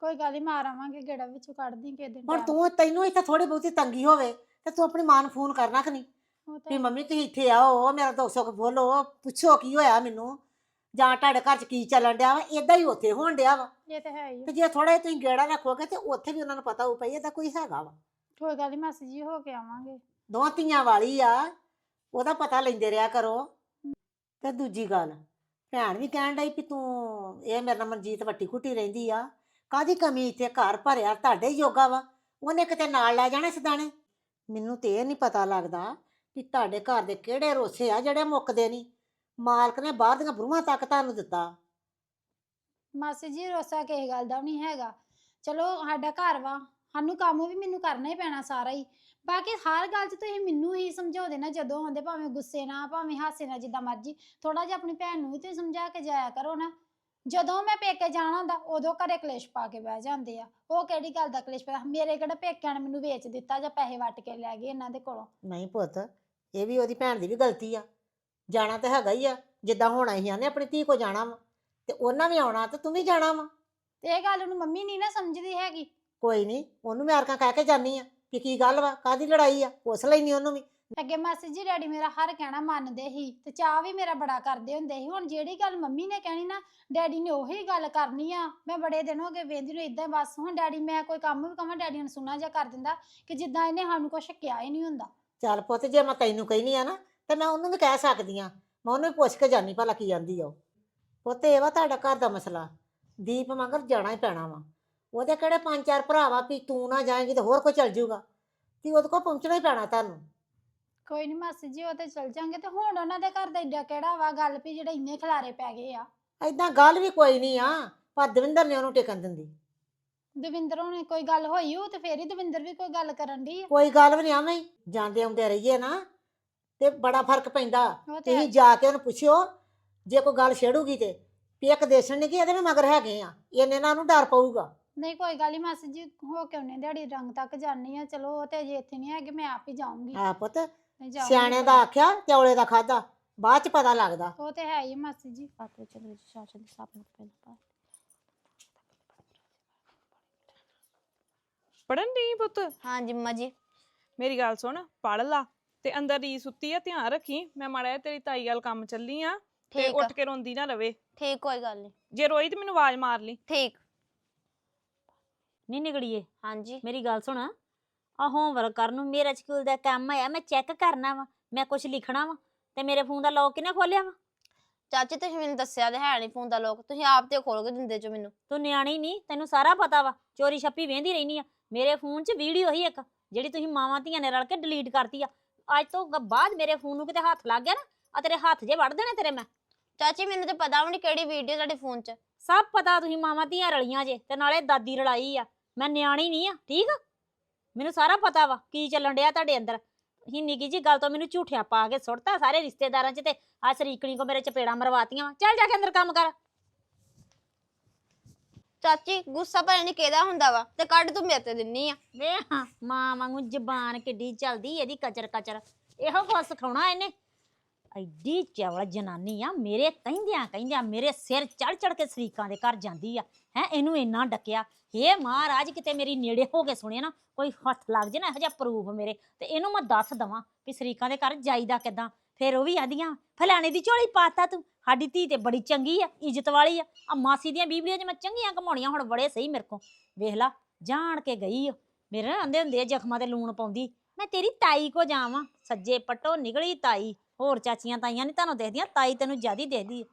ਕੋਈ ਗੱਲ ਨਹੀਂ ਮਾਰ ਆਵਾਂਗੇ ਗੇੜਾ ਵਿੱਚੋਂ ਕੱਢਦੀ ਕਿਸੇ ਦਿਨ ਹੁਣ। ਤੂੰ ਤੈਨੂੰ ਇੱਥੇ ਥੋੜੀ ਬਹੁਤੀ ਤੰਗੀ ਹੋਵੇ ਤੇ ਤੂੰ ਆਪਣੀ ਮਾਂ ਨੂੰ ਫੋਨ ਕਰਨਾ ਕਿ ਨਹੀਂ ਉਹ ਤਾਂ ਵੀ ਮੰਮੀ ਤੁਸੀਂ ਇੱਥੇ ਆਓ ਮੇਰਾ 200 ਕੁ ਬੋਲੋ ਪੁੱਛੋ ਕੀ ਹੋਇਆ ਮੈਨੂੰ? ਜਾਂ ਤੁਹਾਡੇ ਘਰ 'ਚ ਕੀ ਚੱਲਣ ਡਿਆ ਵਾ? ਇਦਾਂ ਹੀ ਉੱਥੇ ਹੋਣ ਡਿਆ ਵਾ। ਇਹ ਤੇ ਹੈ ਹੀ ਆ। ਤੇ ਜੇ ਥੋੜਾ ਤੁਸੀਂ ਗੇੜਾ ਰੱਖੋਗੇ ਤੇ ਉੱਥੇ ਵੀ ਉਹਨਾਂ ਨੂੰ ਪਤਾ ਹੋਊ ਪਈ ਇਹਦਾ ਕੋਈ ਹੈਗਾ ਵਾ। ਕੋਈ ਗੱਲ ਨਹੀਂ ਮਾਸੀ ਜੀ ਹੋ ਕੇ ਆਵਾਂਗੇ। ਦੋ ਧੀਆਂ ਵਾਲੀ ਆ। ਉਹਦਾ ਪਤਾ ਲੈਂਦੇ ਰਿਹਾ ਕਰੋ। ਤੇ ਦੂਜੀ ਗੱਲ, ਭੈਣ ਵੀ ਕਹਿਣ ਡਈ ਵੀ ਤੂੰ, ਇਹ ਮੇਰੇ ਨਾਲ ਮਨਜੀਤ ਵੱਟੀ ਕੁੱਟੀ ਰਹਿੰਦੀ ਆ। ਕਾਦੀ ਕਮੀ ਇੱਥੇ ਘਰ ਭਰਿਆ, ਤੁਹਾਡੇ ਯੋਗਾ ਵਾ। ਉਹਨੇ ਕਿਤੇ ਨਾਲ ਲੈ ਜਾਣਾ ਸਦਾਣੇ। ਮੈਨੂੰ ਤੇ ਇਹ ਨਹੀਂ ਪਤਾ ਲੱਗਦਾ ਕਿ ਤੁਹਾਡੇ ਘਰ ਦੇ ਕਿਹੜੇ ਰੋਸੇ ਆ ਜਿਹੜੇ ਮੁੱਕਦੇ ਨਹੀਂ ਮਾਲਕ ਨੇ ਬਾਹਰ ਦੀਆਂ ਬਰੂਹਾਂ ਤੱਕ ਤੁਹਾਨੂੰ ਦਿੱਤਾ। ਮਾਸੀ ਜੀ, ਰੋਸਾ ਕਿਸੇ ਗੱਲ ਦਾ ਵੀ ਨਹੀਂ ਹੈਗਾ। ਚਲੋ, ਸਾਡਾ ਘਰ ਵਾ। ਸਾਨੂੰ ਕੰਮ ਵੀ ਮੈਨੂੰ ਕਰਨਾ ਹੀ ਪੈਣਾ ਸਾਰਾ ਹੀ। ਬਾਕੀ ਹਰ ਗੱਲ 'ਚ ਤੁਸੀਂ ਮੈਨੂੰ ਹੀ ਸਮਝਾਉਂਦੇ ਨਾ ਜਦੋਂ ਆਉਂਦੇ ਭਾਵੇਂ ਗੁੱਸੇ ਨਾਲ ਭਾਵੇਂ ਹਾਸੇ ਨਾਲ ਜਿੱਦਾਂ ਮਰਜ਼ੀ। ਥੋੜਾ ਜਿਹਾ ਆਪਣੀ ਭੈਣ ਨੂੰ ਵੀ ਤੁਸੀਂ ਸਮਝਾ ਕੇ ਜਾਇਆ ਕਰੋ ਨਾ। ਜਦੋਂ ਮੈਂ ਪੇਕੇ ਜਾਣਾ ਹੁੰਦਾ ਉਦੋਂ ਘਰੇ ਕਲੇਸ਼ ਪਾ ਕੇ ਬਹਿ ਜਾਂਦੇ ਆ। ਉਹ ਕਿਹੜੀ ਗੱਲ ਦਾ ਕਲੇਸ਼ ਪਿਆ ਮੇਰੇ ਕਿਹੜਾ ਪੇਕਿਆਂ ਨੇ ਮੈਨੂੰ ਵੇਚ ਦਿੱਤਾ ਜਾਂ ਪੈਸੇ ਵੱਟ ਕੇ ਲੈ ਗਏ ਇਹਨਾਂ ਦੇ ਕੋਲੋਂ? ਨਹੀਂ ਪੁੱਤ ਇਹ ਵੀ ਉਹਦੀ ਭੈਣ ਦੀ ਵੀ ਗਲਤੀ ਆ। ਜਾਣਾ ਤਾਂ ਹੈਗਾ ਹੀ ਆ ਜਿੱਦਾਂ ਹੁਣ ਅਸੀਂ ਆਨੇ ਆਪਣੀ ਧੀ ਕੋ ਜਾਣਾ ਵਾ। ਤੇ ਉਹਨਾਂ ਵੀ ਆਉਣਾ ਤੇ ਤੂੰ ਵੀ ਜਾਣਾ ਵਾ। ਤੇ ਇਹ ਗੱਲ ਨੂੰ ਮੰਮੀ ਨਹੀਂ ਨਾ ਸਮਝਦੀ ਹੈਗੀ। ਕੋਈ ਨਹੀਂ ਉਹਨੂੰ ਮੈਂ ਅਰਕਾਂ ਕਹਿ ਕੇ ਜਾਨੀ ਆ। ਕਿ ਕੀ ਗੱਲ ਵਾ? ਕਾਦੀ ਲੜਾਈ ਆ? ਪੁੱਛ ਲੈਣੀ ਉਹਨੂੰ ਵੀ। ਅੱਗੇ ਮਾਸੀ ਜੀ ਡੈਡੀ ਮੇਰਾ ਹਰ ਕਹਿਣਾ ਮੰਨਦੇ ਸੀ ਤੇ ਚਾਹ ਵੀ ਮੇਰਾ ਬੜਾ ਕਰਦੇ ਹੁੰਦੇ ਸੀ। ਹੁਣ ਜਿਹੜੀ ਗੱਲ ਮੰਮੀ ਨੇ ਕਹਿਣੀ ਨਾ ਡੈਡੀ ਨੇ ਉਹੀ ਗੱਲ ਕਰਨੀ ਆ। ਮੈਂ ਬੜੇ ਦਿਨ ਹੋ ਗਏ ਵੇਂਦੀ ਨੂੰ ਇਦਾਂ ਬਸ। ਹੁਣ ਡੈਡੀ ਮੈਂ ਕੋਈ ਕੰਮ ਵੀ ਕਵਾਂ ਡੈਡੀ ਨੂੰ ਸੁਣਾ ਜਾ ਕਰ ਦਿੰਦਾ ਕਿ ਜਿੱਦਾਂ ਇਹਨੇ ਸਾਨੂੰ ਕੁਛ ਕਿਹਾ ਹੀ ਨਹੀਂ ਹੁੰਦਾ। ਚੱਲ ਪੁੱਤ ਜੇ ਮੈਂ ਤੈਨੂੰ ਕਹਿਨੀ ਆ ਨਾ ਤੇ ਮੈਂ ਉਹਨੂੰ ਵੀ ਕਹਿ ਸਕਦੀ ਆ। ਮੈਂ ਉਹਨੂੰ ਵੀ ਪੁੱਛ ਕੇ ਜਾਨੀ ਭਲਾ ਕੀ ਜਾਂਦੀ ਆ ਉਹ। ਪੁੱਤ ਇਹ ਵਾ ਤੁਹਾਡਾ ਘਰ ਦਾ ਮਸਲਾ। ਦੀਪ ਮਗਰ ਜਾਣਾ ਹੀ ਪੈਣਾ ਵਾ। ਉਹਦੇ ਕਿਹੜੇ ਪੰਜ ਚਾਰ ਭਰਾ ਵਾ ਤੂੰ ਨਾ ਜਾਏਂਗੀ ਤੇ ਹੋਰ ਕੋਈ ਚੱਲ ਜਾਊਗਾ। ਤੇ ਉਹਦੇ ਕੋਲ ਪਹੁੰਚਣਾ ਹੀ ਪੈਣਾ ਤੁਹਾਨੂੰ। ਕੋਈ ਨਹੀਂ ਮਾਸੀ ਜੀ ਉਹ ਤੇ ਚਲ ਜਾਂਗੇ ਤੇ ਹੁਣ ਉਹਨਾਂ ਦੇ ਘਰ ਦਾ ਏਡਾ ਕਿਹੜਾ ਵਾ ਗੱਲ ਵੀ ਜਿਹੜੇ ਇੰਨੇ ਖਲਾਰੇ ਪੈ ਗਏ ਆ। ਐਦਾਂ ਗੱਲ ਵੀ ਕੋਈ ਨਹੀਂ ਆ ਪਰ ਦਵਿੰਦਰ ਨੇ ਉਹਨੂੰ ਟਿਕਣ ਦਿੰਦੀ। ਦਵਿੰਦਰ ਨੇ ਕੋਈ ਗੱਲ ਹੋਈ ਉਹ ਤੇ ਫੇਰ ਹੀ ਦਵਿੰਦਰ ਵੀ ਕੋਈ ਗੱਲ ਕਰਨ ਦੀ ਕੋਈ ਗੱਲ ਵੀ ਨਹੀਂ ਆਵੇਂ ਹੀ ਜਾਂਦੇ ਆਉਂਦੇ ਰਹੀਏ ਨਾ ਤੇ ਬੜਾ ਫ਼ਰਕ ਪੈਂਦਾ। ਉਹ ਤੇ ਹੈ। ਤੁਸੀਂ ਜਾ ਕੇ ਉਹਨੂੰ ਪੁੱਛਿਓ ਜੇ ਕੋਈ ਗੱਲ ਛੇੜੂਗੀ ਤੇ ਵੀ ਇੱਕ ਦੇਸਣ ਨਹੀਂ ਕਿ ਇਹਦੇ ਵੀ ਮਗਰ ਹੈਗੇ ਆ ਇਹਨੇ ਨਾਲ ਉਹਨੂੰ ਡਰ ਪਊਗਾ। ਨਹੀਂ ਕੋਈ ਗੱਲ ਨਹੀਂ ਮਾਸੀ ਜੀ ਹੋ ਕੇ ਉਹਨੇ ਦਿਹਾੜੀ ਰੰਗ ਤੱਕ ਜਾਣੀ ਆ ਚਲੋ ਉਹ ਤੇ ਅਜੇ ਇੱਥੇ ਨਹੀਂ ਹੈਗੇ ਮੈਂ ਆਪ ਹੀ ਜਾਊਂਗੀ। ਆ ਪੁੱਤ ਨਹੀਂ ਜਾਊਂਗੀ ਸਿਆਣੇ ਦਾ ਆਖਿਆ ਚੌਲੇ ਦਾ ਖਾਦਾ ਬਾਅਦ ਚ ਪਤਾ ਲੱਗਦਾ। ਉਹ ਤੇ ਹੈ ਹੀ ਆ ਮਾਸੀ ਜੀ। ਪਾਤਰੇ ਚਲ ਵਿੱਚ ਚਾਚਾ ਦੇ ਸਾਹਮਣੇ ਪਹਿਲਾਂ ਪਾ। ਪੜਨ ਦੀ ਪੁੱਤ? ਹਾਂਜੀ ਮੰਮਾ ਜੀ। ਮੇਰੀ ਗੱਲ ਸੁਣ ਪੜ ਲਾ ਤੇ ਅੰਦਰ ਰੀ ਸੁੱਤੀ ਆ ਧਿਆਨ ਰੱਖੀ। ਮੈਂ ਮਾੜਾ ਜਿਹਾ ਤੇਰੀ ਤਾਈ ਗੱਲ ਕੰਮ ਚੱਲੀ ਆ ਤੇ ਠੀਕ ਆ। ਉੱਠ ਕੇ ਰੋਂਦੀ ਨਾ ਰਵੇ। ਠੀਕ ਕੋਈ ਗੱਲ ਨਹੀਂ ਜੇ ਰੋਈ ਤੇ ਮੈਨੂੰ ਆਵਾਜ਼ ਮਾਰ ਲਈ। ਠੀਕ। ਨਹੀਂ ਨਿਕੜੀਏ ਹਾਂਜੀ। ਮੇਰੀ ਗੱਲ ਸੁਣ ਆ ਹੋਮਵਰਕ ਕਰਨ ਨੂੰ ਮੇਰਾ ਸਕੂਲ ਦਾ ਕੰਮ ਆਇਆ ਮੈਂ ਚੈੱਕ ਕਰਨਾ ਵਾ ਮੈਂ ਕੁਝ ਲਿਖਣਾ ਵਾ ਤੇ ਮੇਰੇ ਫੋਨ ਦਾ ਲੌਕ ਕਿਨੇ ਖੋਲਿਆ ਵਾ? ਚਾਚੀ ਤੁਸੀਂ ਮੈਨੂੰ ਦੱਸਿਆ ਤੇ ਹੈ ਨਹੀਂ ਫੋਨ ਦਾ ਲੋਕ ਤੁਸੀਂ ਆਪ ਤੇ ਖੋਲ ਕੇ ਦਿੰਦੇ ਜੋ ਮੈਨੂੰ। ਤੂੰ ਨਿਆਣੀ ਨਹੀਂ ਤੈਨੂੰ ਸਾਰਾ ਪਤਾ ਵਾ ਚੋਰੀ ਛੱਪੀ ਵੇਂਦੀ ਰਹਿਨੀ ਆ। ਮੇਰੇ ਫੋਨ 'ਚ ਵੀਡੀਓ ਹੀ ਇੱਕ ਜਿਹੜੀ ਤੁਸੀਂ ਮਾਵਾਂ ਧੀਆਂ ਨੇ ਰਲ ਕੇ ਡਿਲੀਟ ਕਰਤੀ ਆ। ਅੱਜ ਤੋਂ ਗ- ਬਾਅਦ ਮੇਰੇ ਫੋਨ ਨੂੰ ਕਿਤੇ ਹੱਥ ਲੱਗ ਗਿਆ ਨਾ ਆ ਤੇਰੇ ਹੱਥ ਜੇ ਵੜ ਦੇਣੇ ਤੇਰੇ ਮੈਂ। ਚਾਚੀ ਮੈਨੂੰ ਤੇ ਪਤਾ ਵੀ ਨਹੀਂ ਕਿਹੜੀ ਵੀਡੀਓ ਤੁਹਾਡੇ ਫੋਨ 'ਚ। ਸਭ ਪਤਾ ਤੁਸੀਂ ਮਾਵਾਂ ਧੀਆਂ ਰਲੀਆਂ ਜੇ ਤੇ ਨਾਲੇ ਦਾਦੀ ਰਲਾਈ ਆ। ਮੈਂ ਨਿਆਣੀ ਨਹੀਂ ਆ ਠੀਕ ਆ? ਮੈਨੂੰ ਸਾਰਾ ਪਤਾ ਵਾ ਕੀ ਚੱਲਣ ਡਿਆ ਤੁਹਾਡੇ ਅੰਦਰ। ਹੀ ਨਿੱਕੀ ਜੀ ਗੱਲ ਤੋਂ ਮੈਨੂੰ ਝੂਠਿਆ ਪਾ ਕੇ ਸੁੱਟਤਾ ਸਾਰੇ ਰਿਸ਼ਤੇਦਾਰਾਂ 'ਚ ਤੇ ਆ ਸਰੀਕਣੀ ਕੋ ਮੇਰੇ ਚਪੇੜਾਂ ਮਰਵਾਤੀਆਂ ਵਾ। ਚੱਲ ਜਾ ਕੇ ਅੰਦਰ ਕੰਮ ਕਰ। ਚਾਚੀ ਗੁੱਸਾ ਪਤਾ ਨਹੀਂ ਕਿਹਦਾ ਹੁੰਦਾ ਵਾ? ਤੇ ਕੱਢ ਤੂੰ ਮੇਰੇ ਤੇ ਦਿੰਨੀ ਆ। ਵੇ ਹਾਂ ਮਾਂ ਵਾਂਗੂ ਜ਼ਬਾਨ ਕਿੱਡੀ ਚੱਲਦੀ ਇਹਦੀ ਕਚਰ ਕਚਰ। ਇਹੋ ਕੁਛ ਸਿਖਾਉਣਾ ਇਹਨੇ। ਐਡੀ ਚਵਲ ਜਨਾਨੀ ਆ ਮੇਰੇ ਕਹਿੰਦਿਆਂ ਕਹਿੰਦਿਆਂ ਮੇਰੇ ਸਿਰ ਚੜ ਚੜ ਕੇ ਸਰੀਕਾਂ ਦੇ ਘਰ ਜਾਂਦੀ ਆ। ਹੈ, ਇਹਨੂੰ ਇੰਨਾ ਡੱਕਿਆ। ਹੇ ਮਹਾਰਾਜ, ਕਿਤੇ ਮੇਰੀ ਨੇੜੇ ਹੋ ਕੇ ਸੁਣਿਆ ਨਾ, ਕੋਈ ਹੱਥ ਲੱਗ ਜੇ ਨਾ, ਇਹੋ ਜਿਹਾ ਪ੍ਰੂਫ ਮੇਰੇ। ਤੇ ਇਹਨੂੰ ਮੈਂ ਦੱਸ ਦਵਾਂ ਵੀ ਸਰੀਕਾਂ ਦੇ ਘਰ ਜਾਈਦਾ ਕਿਦਾਂ। ਫਿਰ ਉਹ ਵੀ ਆਂਦੀਆਂ, ਫਲਾਣੇ ਦੀ ਝੋਲੀ ਪਾਤਾ ਤੂੰ ਸਾਡੀ ਧੀ ਤੇ ਬੜੀ ਚੰਗੀ ਆ, ਇੱਜ਼ਤ ਵਾਲੀ ਆ। ਆ ਮਾਸੀ ਦੀਆਂ ਬੀਬੀਆਂ 'ਚ ਮੈਂ ਚੰਗੀਆਂ ਕਮਾਉਣੀਆਂ, ਹੁਣ ਬੜੇ ਸਹੀ ਮੇਰੇ ਕੋ ਵੇਖ ਲਾ, ਜਾਣ ਕੇ ਗਈ ਆ ਮੇਰੇ ਆਂਦੇ ਹੁੰਦੇ ਆ, ਜ਼ਖਮਾਂ ਤੇ ਲੂਣ ਪਾਉਂਦੀ, ਮੈਂ ਤੇਰੀ ਤਾਈ ਕੋ ਜਾਵਾਂ। ਸੱਜੇ ਪੱਟੋ ਨਿਕਲੀ ਤਾਈ। ਹੋਰ ਚਾਚੀਆਂ ਤਾਈਆਂ ਨਹੀਂ ਤੁਹਾਨੂੰ ਦੇਖਦੀਆਂ, ਤਾਈ ਤੈਨੂੰ ਜਿਆਦੀ ਦੇਖਦੀ ਆ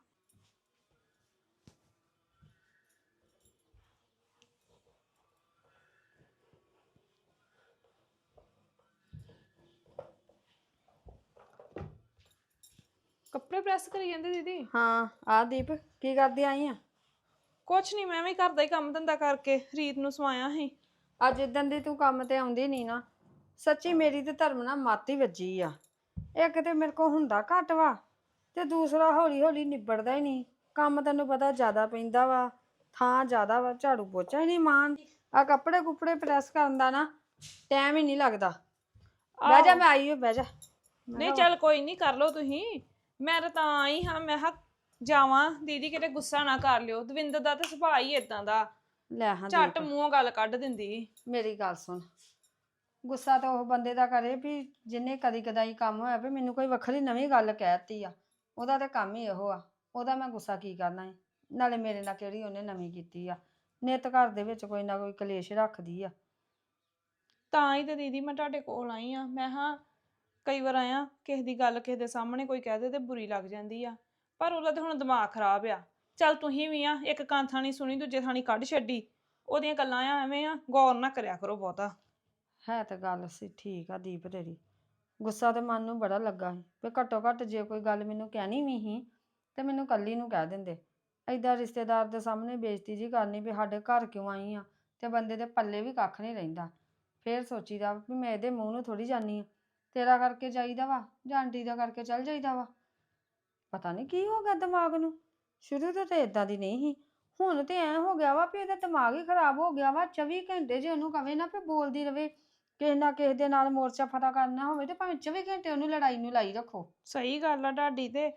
ਕੱਪੜੇ ਪ੍ਰੈਸ ਕਰੀ ਜਾਂਦੇ ਦੀਦੀ। ਹਾਂ ਆ ਦੀਪ ਕੀ ਕਰਦੀ ਆਈ ਆ? ਕੁਛ ਨਹੀਂ ਮੈਂ ਵੀ ਘਰ ਦਾ ਹੀ ਕੰਮ ਧੰਦਾ ਕਰਕੇ ਰੀਤ ਨੂੰ ਸਵਾਇਆ ਸੀ। ਅੱਜ ਇਦਾਂ ਦੀ ਤੂੰ ਕੰਮ ਤੇ ਆਉਂਦੀ ਨਹੀਂ ਨਾ ਸੱਚੀ ਮੇਰੀ ਤੇ ਧਰਮ ਨਾਲ ਮੱਤ ਵੱਜੀ ਆ। ਇੱਕ ਤੇ ਮੇਰੇ ਕੋ ਹੁੰਦਾ ਘੱਟ ਵਾ ਤੇ ਦੂਸਰਾ ਹੌਲੀ ਹੌਲੀ ਨਿਬੜਦਾ ਹੀ ਨਹੀਂ ਕੰਮ ਤੈਨੂੰ ਪਤਾ ਜ਼ਿਆਦਾ ਪੈਂਦਾ ਵਾ ਥਾਂ ਜ਼ਿਆਦਾ ਵਾ ਝਾੜੂ ਪੋਚਾ ਹੀ ਨਹੀਂ ਮਾਨ ਆ ਕੱਪੜੇ ਕੁਪੜੇ ਪ੍ਰੈਸ ਕਰਨ ਦਾ ਨਾ ਟਾਈਮ ਹੀ ਨਹੀਂ ਲੱਗਦਾ। ਬਹਿ ਜਾ। ਮੈਂ ਆਈ ਹਾਂ ਬਹਿ ਜਾ। ਨਹੀਂ ਚੱਲ ਕੋਈ ਨਹੀਂ ਕਰ ਲਓ ਤੁਸੀਂ। ਮੈਂ ਤਾਂ ਤਾਂ ਆਈ ਹਾਂ ਮੈਂ ਕਿਹਾ ਜਾਵਾਂ ਦੀਦੀ ਕਿਤੇ ਗੁੱਸਾ ਨਾ ਕਰ ਲਿਓ ਦਵਿੰਦਰ ਦਾ ਤਾਂ ਸੁਭਾਅ ਹੀ ਇਦਾਂ ਦਾ। ਲੈ ਹਾਂ ਝੱਟ ਦੀਪ। ਮੂੰਹੋਂ ਗੱਲ ਕੱਢ ਦਿੰਦੀ। ਮੇਰੀ ਗੱਲ ਸੁਣ। ਗੁੱਸਾ ਤਾਂ ਉਹ ਬੰਦੇ ਦਾ ਕਰੇ ਵੀ ਜਿੰਨੇ ਕਦੀ ਕਦਾਈ ਕੰਮ ਹੋਇਆ ਵੀ ਮੈਨੂੰ ਕੋਈ ਵੱਖਰੀ ਨਵੀਂ ਗੱਲ ਕਹਿਤੀ ਆ। ਉਹਦਾ ਤੇ ਕੰਮ ਹੀ ਇਹੋ ਆ। ਉਹਦਾ ਮੈਂ ਗੁੱਸਾ ਕੀ ਕਰਨਾ ਹੈ ਨਾਲੇ ਮੇਰੇ ਨਾਲ ਕਿਹੜੀ ਉਹਨੇ ਨਵੀਂ ਕੀਤੀ ਆ? ਨਿੱਤ ਘਰ ਦੇ ਵਿੱਚ ਕੋਈ ਨਾ ਕੋਈ ਕਲੇਸ਼ ਰੱਖਦੀ ਆ। ਤਾਂ ਹੀ ਤੇ ਦੀਦੀ ਮੈਂ ਤੁਹਾਡੇ ਕੋਲ ਆਈ ਆ। ਮੈਂ ਹਾਂ ਕਈ ਵਾਰ ਆਇਆ, ਕਿਸੇ ਦੀ ਗੱਲ ਕਿਸੇ ਦੇ ਸਾਹਮਣੇ ਕੋਈ ਕਹਿ ਦੇ ਤੇ ਬੁਰੀ ਲੱਗ ਜਾਂਦੀ ਆ। ਪਰ ਉਹਦਾ ਤੇ ਹੁਣ ਦਿਮਾਗ ਖਰਾਬ ਆ। ਚੱਲ ਤੁਸੀਂ ਵੀ ਆ, ਇੱਕ ਕੰਨ ਥਾਣੀ ਸੁਣੀ, ਦੂਜੇ ਥਾਣੀ ਕੱਢ ਛੱਡੀ। ਉਹਦੀਆਂ ਗੱਲਾਂ ਆ, ਐਵੇਂ ਆ, ਗੌਰ ਨਾ ਕਰਿਆ ਕਰੋ ਬਹੁਤਾ। ਹੈ ਤਾਂ ਗੱਲ ਸੀ, ਠੀਕ ਆ ਦੀਪ ਤੇਰੀ। ਗੁੱਸਾ ਤੇ ਮਨ ਨੂੰ ਬੜਾ ਲੱਗਾ ਸੀ ਵੀ ਘੱਟੋ ਘੱਟ ਜੇ ਕੋਈ ਗੱਲ ਮੈਨੂੰ ਕਹਿਣੀ ਵੀ ਸੀ, ਤੇ ਮੈਨੂੰ ਕੱਲੀ ਨੂੰ ਕਹਿ ਦਿੰਦੇ। ਐਦਾਂ ਰਿਸ਼ਤੇਦਾਰ ਦੇ ਸਾਹਮਣੇ ਬੇਇੱਜ਼ਤੀ ਜੀ ਕਰਨੀ ਵੀ ਸਾਡੇ ਘਰ ਕਿਉਂ ਆਈ ਆ, ਤੇ ਬੰਦੇ ਦੇ ਪੱਲੇ ਵੀ ਕੱਖ ਨਹੀਂ ਰਹਿੰਦਾ। ਫੇਰ ਸੋਚੀਦਾ ਵੀ ਮੈਂ ਇਹਦੇ ਮੂੰਹ ਨੂੰ ਥੋੜੀ ਜਾਨੀ ਆ। ਤੇਰਾ ਕਰਕੇ ਜਾਈਦਾ ਵਾ ਜਾਂ ਆਂਟੀ ਦਾ ਕਰਕੇ ਚੱਲ ਜਾਈਦਾ ਵਾ। ਪਤਾ ਨਹੀਂ ਕੀ ਹੋ ਗਿਆ ਦਿਮਾਗ ਨੂੰ। ਸ਼ੁਰੂ ਤੋਂ ਤਾਂ ਇਦਾਂ ਦੀ ਨਹੀਂ ਸੀ। ਹੁਣ ਤੇ ਐ ਹੋ ਗਿਆ ਵਾ ਵੀ ਇਹਦਾ ਦਿਮਾਗ ਹੀ ਖਰਾਬ ਹੋ ਗਿਆ ਵਾ। 24 ਘੰਟੇ ਜੇ ਉਹਨੂੰ ਕਵੇ ਨਾ ਵੀ ਬੋਲਦੀ ਰਵੇ, ਕਿਸੇ ਨਾ ਕਿਸੇ ਦੇ ਨਾਲ ਮੋਰਚਾ ਫਤਹ ਕਰਨਾ ਹੋਵੇ ਤੇ ਭਾਵੇਂ 24 ਘੰਟੇ ਉਹਨੂੰ ਲੜਾਈ ਨੂੰ ਲਾਈ ਰੱਖੋ। ਸਹੀ ਗੱਲ ਆ ਤੁਹਾਡੀ ਤੇ।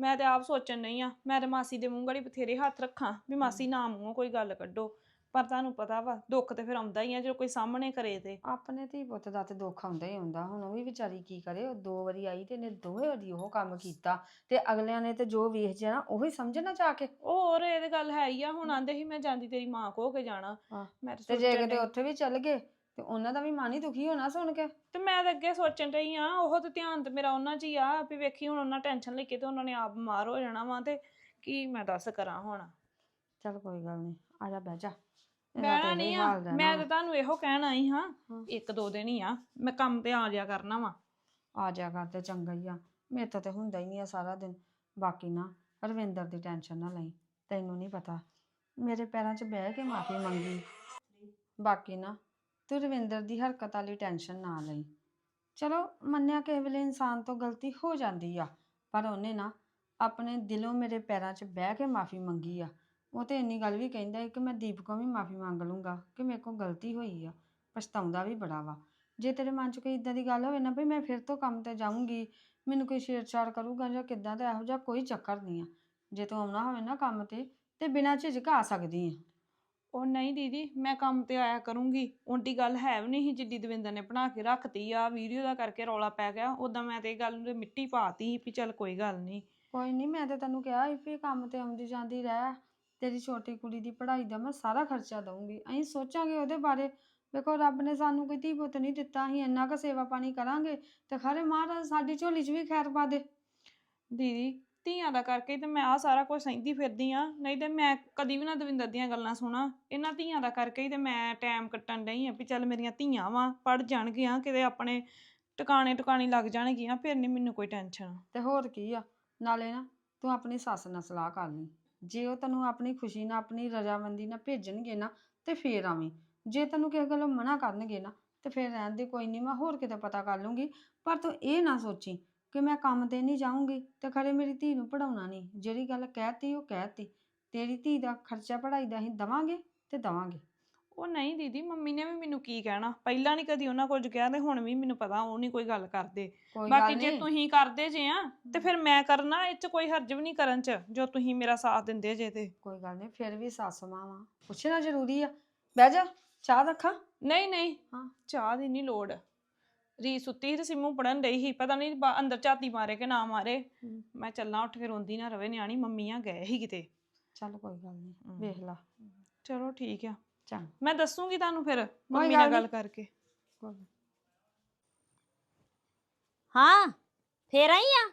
ਮੈਂ ਤੇ ਆਪ ਸੋਚਣ ਨਹੀਂ ਆ, ਮੈਂ ਤੇ ਮਾਸੀ ਦੇ ਮੂੰਹ ਗੜੀ ਬਥੇਰੇ ਹੱਥ ਰੱਖਾਂ ਵੀ ਮਾਸੀ ਨਾ ਮੂੰਹੋਂ ਕੋਈ ਗੱਲ ਕੱਢੋ। ਪਰ ਤੁਹਾਨੂੰ ਪਤਾ ਵਾ ਦੁੱਖ ਤੇ ਫਿਰ ਆਉਂਦਾ ਹੀ ਆ ਜਦੋਂ ਕੋਈ ਸਾਹਮਣੇ ਕਰੇ ਤੇ। ਆਪਣੇ ਧੀ ਪੁੱਤ ਦਾ ਤੇ ਦੁੱਖ ਆਉਂਦਾ ਹੀ ਹੁੰਦਾ। ਹੁਣ ਉਹ ਵੀ ਵਿਚਾਰੀ ਕੀ ਕਰੇ ਉਹ ਦੋ ਵਾਰੀ ਆਈ ਤੇ ਇਹਨੇ ਦੋਵੇਂ ਵਾਰੀ ਉਹ ਕੰਮ ਕੀਤਾ ਤੇ ਅਗਲਿਆਂ ਨੇ ਤੇ ਜੋ ਵੇਖ ਜਾਣਾ ਉਹੀ ਸਮਝਣਾ ਚਾਹ ਕੇ? ਉਹ ਹੋਰ ਇਹ ਤੇ ਗੱਲ ਹੈ ਹੀ ਆ ਹੁਣ ਆਂਦੇ ਸੀ ਮੈਂ ਜਾਂਦੀ ਤੇਰੀ ਮਾਂ ਕੋ ਹੋ ਕੇ ਜਾਣਾ। ਹਾਂ। ਮੈਂ ਤੇ ਜੇ ਸੋਚਣ ਕਿਤੇ ਡਈ- ਉੱਥੇ ਵੀ ਚੱਲ ਗਏ ਤੇ ਉਹਨਾਂ ਦਾ ਵੀ ਮਨ ਹੀ ਦੁਖੀ ਹੋਣਾ ਸੁਣ ਕੇ। ਤੇ ਮੈਂ ਤਾਂ ਅੱਗੇ ਸੋਚਣ ਰਹੀ ਆ ਉਹ ਤੇ ਧਿਆਨ ਤੇ ਮੇਰਾ ਉਹਨਾਂ 'ਚ ਹੀ ਆ ਵੀ ਵੇਖੀ ਹੁਣ ਉਹਨਾਂ ਟੈਨਸ਼ਨ ਲੈ ਕੇ ਤੇ ਉਹਨਾਂ ਨੇ ਆਪ ਬਿਮਾਰ ਹੋ ਜਾਣਾ ਵਾ ਤੇ ਕੀ ਮੈਂ ਦੱਸ ਕਰਾਂ ਹੁਣ। ਚੱਲ ਕੋਈ ਗੱਲ ਨਹੀਂ ਆ ਜਾ ਬਹਿ ਜਾ। ਬਹਿਣਾ ਨਹੀਂ ਆ। ਮੈਂ। ਤਾਂ ਤੁਹਾਨੂੰ ਇਹੋ ਕਹਿਣ ਆਈ ਹਾਂ ਹਾਂ। ਇੱਕ ਦੋ ਦਿਨ ਹੀ ਆ। ਮੈਂ ਕੰਮ ਤੇ ਆ ਜਾਇਆ ਕਰਨਾ ਵਾ। ਆ ਜਾ ਕਰ ਤੇ ਚੰਗਾ ਹੀ ਆ। ਮੇਰੇ ਤੋਂ ਤੇ ਹੁੰਦਾ ਹੀ ਨਹੀਂ ਆ ਸਾਰਾ ਦਿਨ। ਬਾਕੀ ਨਾ ਰਵਿੰਦਰ ਦੀ ਟੈਨਸ਼ਨ ਨਾ ਲਈ। ਤੈਨੂੰ ਨਹੀਂ ਪਤਾ। ਮੇਰੇ ਪੈਰਾਂ 'ਚ ਬਹਿ ਕੇ ਮਾਫੀ ਮੰਗੀ। ਬਾਕੀ ਨਾ ਤੂੰ ਰਵਿੰਦਰ ਦੀ ਹਰਕਤ ਵਾਲੀ ਟੈਨਸ਼ਨ ਨਾ ਲਈ। ਚਲੋ ਮੰਨਿਆ ਕਿਸੇ ਵੇਲੇ ਇਨਸਾਨ ਤੋਂ ਗਲਤੀ ਹੋ ਜਾਂਦੀ ਆ। ਪਰ ਉਹਨੇ ਨਾ ਆਪਣੇ ਦਿਲੋਂ ਮੇਰੇ ਪੈਰਾਂ 'ਚ ਬਹਿ ਕੇ ਮਾਫੀ ਮੰਗੀ ਆ। ਉਹ ਤੇ ਇੰਨੀ ਗੱਲ ਵੀ ਕਹਿੰਦਾ ਹੈ ਕਿ ਮੈਂ ਦੀਪ ਕੋਲ ਵੀ ਮਾਫੀ ਮੰਗ ਲੂੰਗਾ ਕਿ ਮੇਰੇ ਕੋਲ ਗਲਤੀ ਹੋਈ ਆ ਪਛਤਾਉਂਦਾ ਵੀ ਬੜਾ ਵਾ। ਜੇ ਤੇਰੇ ਮਨ 'ਚ ਕੋਈ ਇਦਾਂ ਦੀ ਗੱਲ ਹੋਵੇ ਨਾ ਵੀ ਮੈਂ ਫਿਰ ਤੋਂ ਕੰਮ ਤੇ ਜਾਊਂਗੀ ਮੈਨੂੰ ਕੋਈ ਛੇੜਛਾੜ ਕਰੂਗਾ ਜਾਂ ਕਿੱਦਾਂ ਦਾ ਇਹੋ ਜਿਹਾ ਕੋਈ ਚੱਕਰ ਨਹੀਂ ਆ। ਜੇ ਤੂੰ ਆਉਣਾ ਹੋਵੇ ਨਾ ਕੰਮ ਤੇ ਤੇ ਬਿਨਾਂ ਝਿਜਕ ਆ ਸਕਦੀ ਆ। ਉਹ ਨਹੀਂ ਦੀਦੀ ਮੈਂ ਕੰਮ ਤੇ ਆਇਆ ਕਰੂੰਗੀ। ਉਂਟੀ ਗੱਲ ਹੈ ਵੀ ਨਹੀਂ ਜਿੱਦੀ ਦਵਿੰਦਰ ਨੇ ਬਣਾ ਕੇ ਰੱਖਤੀ ਆ ਵੀਡੀਓ ਦਾ ਕਰਕੇ ਰੌਲਾ ਪੈ ਗਿਆ ਉਦਾਂ ਮੈਂ ਤੇ ਇਹ ਗੱਲ ਨੂੰ ਤੇ ਮਿੱਟੀ ਪਾਤੀ ਸੀ ਵੀ ਚੱਲ ਕੋਈ ਗੱਲ ਨਹੀਂ। ਕੋਈ ਨਹੀਂ ਮੈਂ ਤੇ ਤੈਨੂੰ ਕਿਹਾ ਸੀ ਵੀ ਕੰਮ ਤੇ ਆਉਂਦੀ ਜਾਂਦੀ ਰਹਿ। ਤੇਰੀ ਛੋਟੀ ਕੁੜੀ ਦੀ ਪੜ੍ਹਾਈ ਦਾ ਮੈਂ ਸਾਰਾ ਖਰਚਾ ਦਊਂਗੀ। ਅਸੀਂ ਸੋਚਾਂਗੇ ਉਹਦੇ ਬਾਰੇ। ਵੇਖੋ ਰੱਬ ਨੇ ਸਾਨੂੰ ਕੋਈ ਧੀ ਪੁੱਤ ਨਹੀਂ ਦਿੱਤਾ। ਅਸੀਂ ਇੰਨਾ ਕੁ ਸੇਵਾ ਪਾਣੀ ਕਰਾਂਗੇ ਤੇ ਖਰੇ ਮਹਾਰਾਜ ਸਾਡੀ ਝੋਲੀ 'ਚ ਵੀ ਖੈਰ ਪਾ ਦੇ। ਦੀਦੀ ਧੀਆਂ ਦਾ ਕਰਕੇ ਹੀ ਤੇ ਮੈਂ ਆ ਸਾਰਾ ਕੁਝ ਸਹਿੰਦੀ ਫਿਰਦੀ ਆ। ਨਹੀਂ ਤੇ ਮੈਂ ਕਦੀ ਵੀ ਨਾ ਦਵਿੰਦਰ ਦੀਆਂ ਗੱਲਾਂ ਸੁਣਾ। ਇਹਨਾਂ ਧੀਆਂ ਦਾ ਕਰਕੇ ਹੀ ਤੇ ਮੈਂ ਟਾਈਮ ਕੱਟਣ ਡਈ ਆ ਵੀ ਚੱਲ ਮੇਰੀਆਂ ਧੀਆਂ ਵਾਂ ਪੜ ਜਾਣਗੀਆਂ ਕਿਤੇ ਆਪਣੇ ਟਿਕਾਣੇ ਟਿਕਾਣੀ ਲੱਗ ਜਾਣਗੀਆਂ ਫਿਰ ਨਹੀਂ ਮੈਨੂੰ ਕੋਈ ਟੈਨਸ਼ਨ ਤੇ ਹੋਰ ਕੀ ਆ? ਨਾਲੇ ਨਾ ਤੂੰ ਆਪਣੀ ਸੱਸ ਨਾਲ ਸਲਾਹ ਕਰ ਲਈ। ਜੇ ਉਹ ਤੈਨੂੰ ਆਪਣੀ ਖੁਸ਼ੀ ਨਾਲ, ਆਪਣੀ ਰਜ਼ਾਮੰਦੀ ਨਾਲ ਭੇਜਣਗੇ ਨਾ, ਤੇ ਫੇਰ ਆਵੀਂ। ਜੇ ਤੈਨੂੰ ਕਿਸੇ ਗੱਲੋਂ ਮਨਾ ਕਰਨਗੇ ਨਾ, ਤੇ ਫੇਰ ਰਹਿਣ ਦੇ ਕੋਈ ਨਹੀਂ ਮੈਂ ਹੋਰ ਕਿਤੇ ਪਤਾ ਕਰ ਲੂੰਗੀ। ਪਰ ਤੂੰ ਇਹ ਨਾ ਸੋਚੀ ਕਿ ਮੈਂ ਕੰਮ ਤੇ ਨਹੀਂ ਜਾਊਂਗੀ, ਤੇ ਖਰੇ ਮੇਰੀ ਧੀ ਨੂੰ ਪੜਾਉਣਾ ਨਹੀਂ ਜਿਹੜੀ ਗੱਲ ਕਹਿਤੀ, ਉਹ ਕਹਿਤੀ। ਤੇਰੀ ਧੀ ਦਾ ਖਰਚਾ ਪੜਾਈ ਦਾ ਅਸੀਂ ਦਵਾਂਗੇ ਤੇ ਦਵਾਂਗੇ। ਉਹ ਨਹੀਂ ਦੀਦੀ ਮੰਮੀ ਨੇ ਵੀ ਮੈਨੂੰ ਕੀ ਕਹਿਣਾ? ਪਹਿਲਾਂ ਨਹੀਂ ਕਦੀ ਉਹਨਾਂ ਕੁਝ ਕਿਹਾ ਤੇ ਹੁਣ ਵੀ ਮੈਨੂੰ ਪਤਾ ਉਹ ਨਹੀਂ ਕੋਈ ਗੱਲ ਕਰਦੇ। ਕੋਈ ਬਾਕੀ ਜੇ ਨਹੀਂ ਤੁਸੀਂ ਕਰਦੇ ਜੇ ਆ ਤੇ ਫਿਰ ਮੈਂ ਕਰਨਾ ਇਹ ਚ ਕੋਈ ਹਰਜ ਵੀ ਨਹੀਂ ਕਰਨ ਚ ਜੋ ਤੁਸੀਂ ਮੇਰਾ ਸਾਥ ਦਿੰਦੇ ਜੇ ਤੇ। ਕੋਈ ਗੱਲ ਨਹੀਂ ਫਿਰ ਵੀ ਸੱਸ ਮਾਂ ਵਾਂ। ਪੁੱਛਣਾ ਜ਼ਰੂਰੀ ਆ। ਬਹਿ ਜਾ ਚਾਹ ਰੱਖਾਂ? ਨਹੀਂ ਨਹੀਂ ਹਾਂ। ਚਾਹ ਦੀ ਨਹੀਂ ਲੋੜ। ਰੀ ਸੁੱਤੀ ਸੀ ਤੇ ਸਿੰਮੂ ਪੜਨ ਡਈ ਸੀ ਪਤਾ ਨਹੀਂ ਅੰਦਰ ਝਾਤੀ ਮਾਰੇ ਕਿ ਨਾ ਮਾਰੇ। ਹਮ। ਮੈਂ ਚੱਲਾਂ ਉੱਠ ਕੇ ਰੋਂਦੀ ਨਾ ਰਵੇ ਨਿਆਣੀ ਮੰਮੀਆਂ ਗਏ ਸੀ ਕਿਤੇ। ਚੱਲ ਕੋਈ ਗੱਲ ਨਹੀਂ ਹਮ। ਵੇਖ ਲਾ। ਚਲੋ ਠੀਕ ਆ। ਚੰਗਾ। ਮੈਂ ਦੱਸੂਗੀ ਤੁਹਾਨੂੰ ਫਿਰ ਮੰਮੀ ਗੱਲ ਨਾਲ ਗੱਲ। ਕਰਕੇ। ਹਾਂ ਫੇਰ ਆਈ ਆ?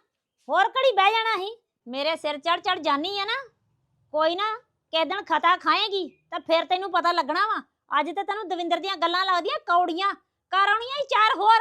ਹੋਰ ਘੜੀ ਬਹਿ ਜਾਣਾ ਸੀ? ਮੇਰੇ ਸਿਰ ਚੜ ਚੜ ਜਾਨੀ ਆ ਨਾ। ਕੋਈ ਨਾ ਕਿਸੇ ਦਿਨ ਖਤਾ ਖਾਏਗੀ ਤਾਂ ਫਿਰ ਤੈਨੂੰ ਪਤਾ ਲੱਗਣਾ ਵਾ। ਅੱਜ ਤੇ ਤੈਨੂੰ ਦਵਿੰਦਰ ਦੀਆਂ ਗੱਲਾਂ ਲੱਗਦੀਆਂ ਕੌੜੀਆਂ। ਕਰ ਆਉਣੀਆਂ ਈ ਚਾਰ ਹੋਰ।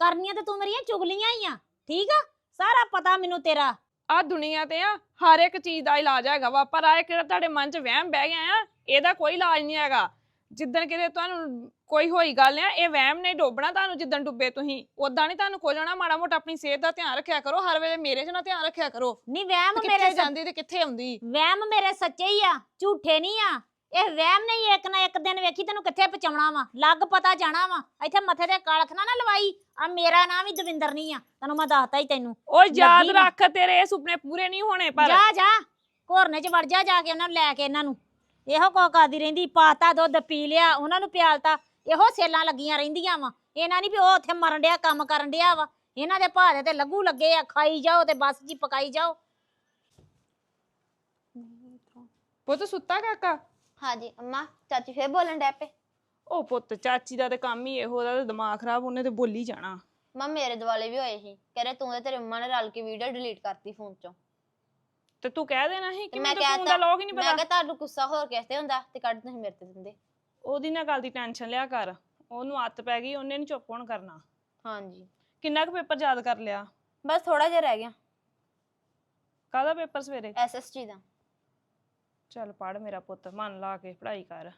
ਕਰਨੀਆਂ ਤੇ ਤੂੰ ਮੇਰੀਆਂ ਚੁਗਲੀਆਂ ਹੀ ਆ। ਠੀਕ ਆ? ਸਾਰਾ ਪਤਾ ਮੈਨੂੰ ਤੇਰਾ। ਆ ਦੁਨੀਆ ਤੇ ਆ ਹਰ ਇੱਕ ਚੀਜ਼ ਦਾ ਇਲਾਜ ਹੈਗਾ ਵਾ ਪਰ ਆ ਕਿਹੜਾ ਤੁਹਾਡੇ ਮਨ 'ਚ ਵਹਿਮ ਬਹਿ ਗਿਆ ਆ ਇਹਦਾ ਕੋਈ ਇਲਾਜ ਨਹੀਂ ਹੈਗਾ। ਜਿੱਦਣ ਕਿਤੇ ਤੁਹਾਨੂੰ ਕੋਈ ਹੋਈ ਗੱਲ ਆ ਇਹ ਵਹਿਮ ਨੇ ਡੋਬਣਾ ਤੁਹਾਨੂੰ ਜਿੱਦਣ ਡੁੱਬੇ ਤੁਸੀਂ। ਉਦਾਂ ਨਹੀਂ ਤੁਹਾਨੂੰ ਖੋਲਣਾ ਮਾੜਾ ਮੋਟਾ ਆਪਣੀ ਸਿਹਤ ਦਾ ਧਿਆਨ ਰੱਖਿਆ ਕਰੋ ਹਰ ਵੇਲੇ ਮੇਰੇ 'ਚ ਨਾ ਧਿਆਨ ਰੱਖਿਆ ਕਰੋ। ਨਹੀਂ ਵਹਿਮ ਮੇਰੇ ਕਿੱਥੇ ਸੱਚ- ਜਾਂਦੀ ਤੇ ਕਿੱਥੇ ਆਉਂਦੀ? ਵਹਿਮ ਮੇਰੇ ਸੱਚੇ ਹੀ ਆ ਝੂਠੇ ਨਹੀਂ ਆ। ਇਹ ਵਹਿਮ ਨਹੀਂ ਇੱਕ ਨਾ ਇੱਕ ਦਿਨ ਵੇਖੀ ਤੈਨੂੰ ਕਿੱਥੇ ਪਹੁੰਚਾਉਣਾ ਵਾ ਲੱਗ ਪਤਾ ਜਾਣਾ ਵਾ। ਇੱਥੇ ਮੱਥੇ ਤੇ ਕਾਲਖ ਨਾ ਨਾ ਲਵਾਈ ਆ ਮੇਰਾ ਨਾਮ ਹੀ ਦਵਿੰਦਰ ਨਹੀਂ ਆ ਤੈਨੂੰ ਮੈਂ ਦੱਸਤਾ ਹੀ ਤੈਨੂੰ। ਉਹ ਯਾਦ ਲੱਗੀ ਨਾ। ਰੱਖ ਤੇਰੇ ਇਹ ਸੁਪਨੇ ਪੂਰੇ ਨਹੀਂ ਹੋਣੇ ਪਰ। ਜਾ ਜਾ ਘੋਰਨੇ ਚ ਵੜ ਜਾ ਜਾ ਕੇ ਉਹਨਾਂ ਨੂੰ ਲੈ ਕੇ ਇਹਨਾਂ ਨੂੰ। ਇਹੋ ਕੋ ਕਰਦੀ ਰਹਿੰਦੀ ਪਾਤਾ ਦੁੱਧ ਪੀ ਲਿਆ ਉਹਨਾਂ ਨੂੰ ਪਿਆਲਤਾ ਇਹੋ ਸੇਲਾਂ ਲੱਗੀਆਂ ਰਹਿੰਦੀਆਂ ਵਾ। ਇਹਨਾਂ ਨਹੀਂ ਵੀ ਉਹ ਉੱਥੇ ਮਰਨ ਡਿਆ ਕੰਮ ਕਰਨ ਡਿਆ ਵਾ। ਇਹਨਾਂ ਦੇ ਭਾਰੇ ਤੇ ਲੱਗੂ ਲੱਗੇ ਆ ਖਾਈ ਜਾਓ ਤੇ ਬਸ ਜੀ ਪਕਾਈ ਜਾਓ। ਪੁੱਤ ਸੁੱਤਾ ਕਾਕਾ? ਹਾਂਜੀ ਅੰਮਾ ਚਾਚੀ ਫੇਰ ਬੋਲਣ ਡੈ ਪਏ। ਉਹ ਪੁੱਤ ਚਾਚੀ ਦਾ ਤੇ ਕੰਮ ਹੀ ਇਹੋ ਦਾ ਦਿਮਾਗ ਖਰਾਬ ਉਹਨੇ ਤੇ ਬੋਲੀ ਜਾਣਾ। ਮਾਂ ਮੇਰੇ ਦਿਵਾਲੇ ਵੀ ਹੋਏ ਸੀ। ਕਹਿੰਦੇ ਤੂੰ ਤੇ ਤੇਰੇ ਮੰਮਾ ਨੇ ਰਲ ਕੇ ਵੀਡੀਓ ਡਿਲੀਟ ਕਰਤੀ ਫੋਨ ਚੋਂ। ਤੇ ਤੂੰ ਕਹਿ ਦੇਣਾ ਸੀ ਕਿ ਮੈਂ ਮੈਨੂੰ ਫੋਨ ਕਹਿਤਾ ਦਾ ਲੋਕ ਹੀ ਨਹੀਂ ਮੈਂ ਪਤਾ। ਕਿਹਾ ਤੁਹਾਨੂੰ ਗੁੱਸਾ ਹੋਰ ਕਿਸ ਤੇ ਹੁੰਦਾ ਤੇ ਕੱਢ ਤੁਸੀਂ ਮੇਰੇ ਤੇ ਦਿੰਦੇ। ਉਹਦੀ ਨਾ ਗੱਲ ਦੀ ਟੈਨਸ਼ਨ ਲਿਆ ਕਰ। ਉਹਨੂੰ ਆਦਤ ਪੈ ਗਈ ਉਹਨੇ ਨਹੀਂ ਚੁੱਪ ਹੋਣ ਕਰਨਾ। ਹਾਂਜੀ। ਕਿੰਨਾ ਕੁ ਪੇਪਰ ਯਾਦ ਕਰ ਲਿਆ? ਬਸ ਥੋੜਾ ਜਿਹਾ ਰਹਿ ਗਿਆ। ਕਾਹਦਾ ਪੇਪਰ ਸਵੇਰੇ? ਐਸਐਸਟੀ ਦਾ। ਚੱਲ ਪੜ ਮੇਰਾ ਪੁੱਤ ਮਨ ਲਾ ਕੇ ਪੜ੍ਹਾਈ ਕਰ।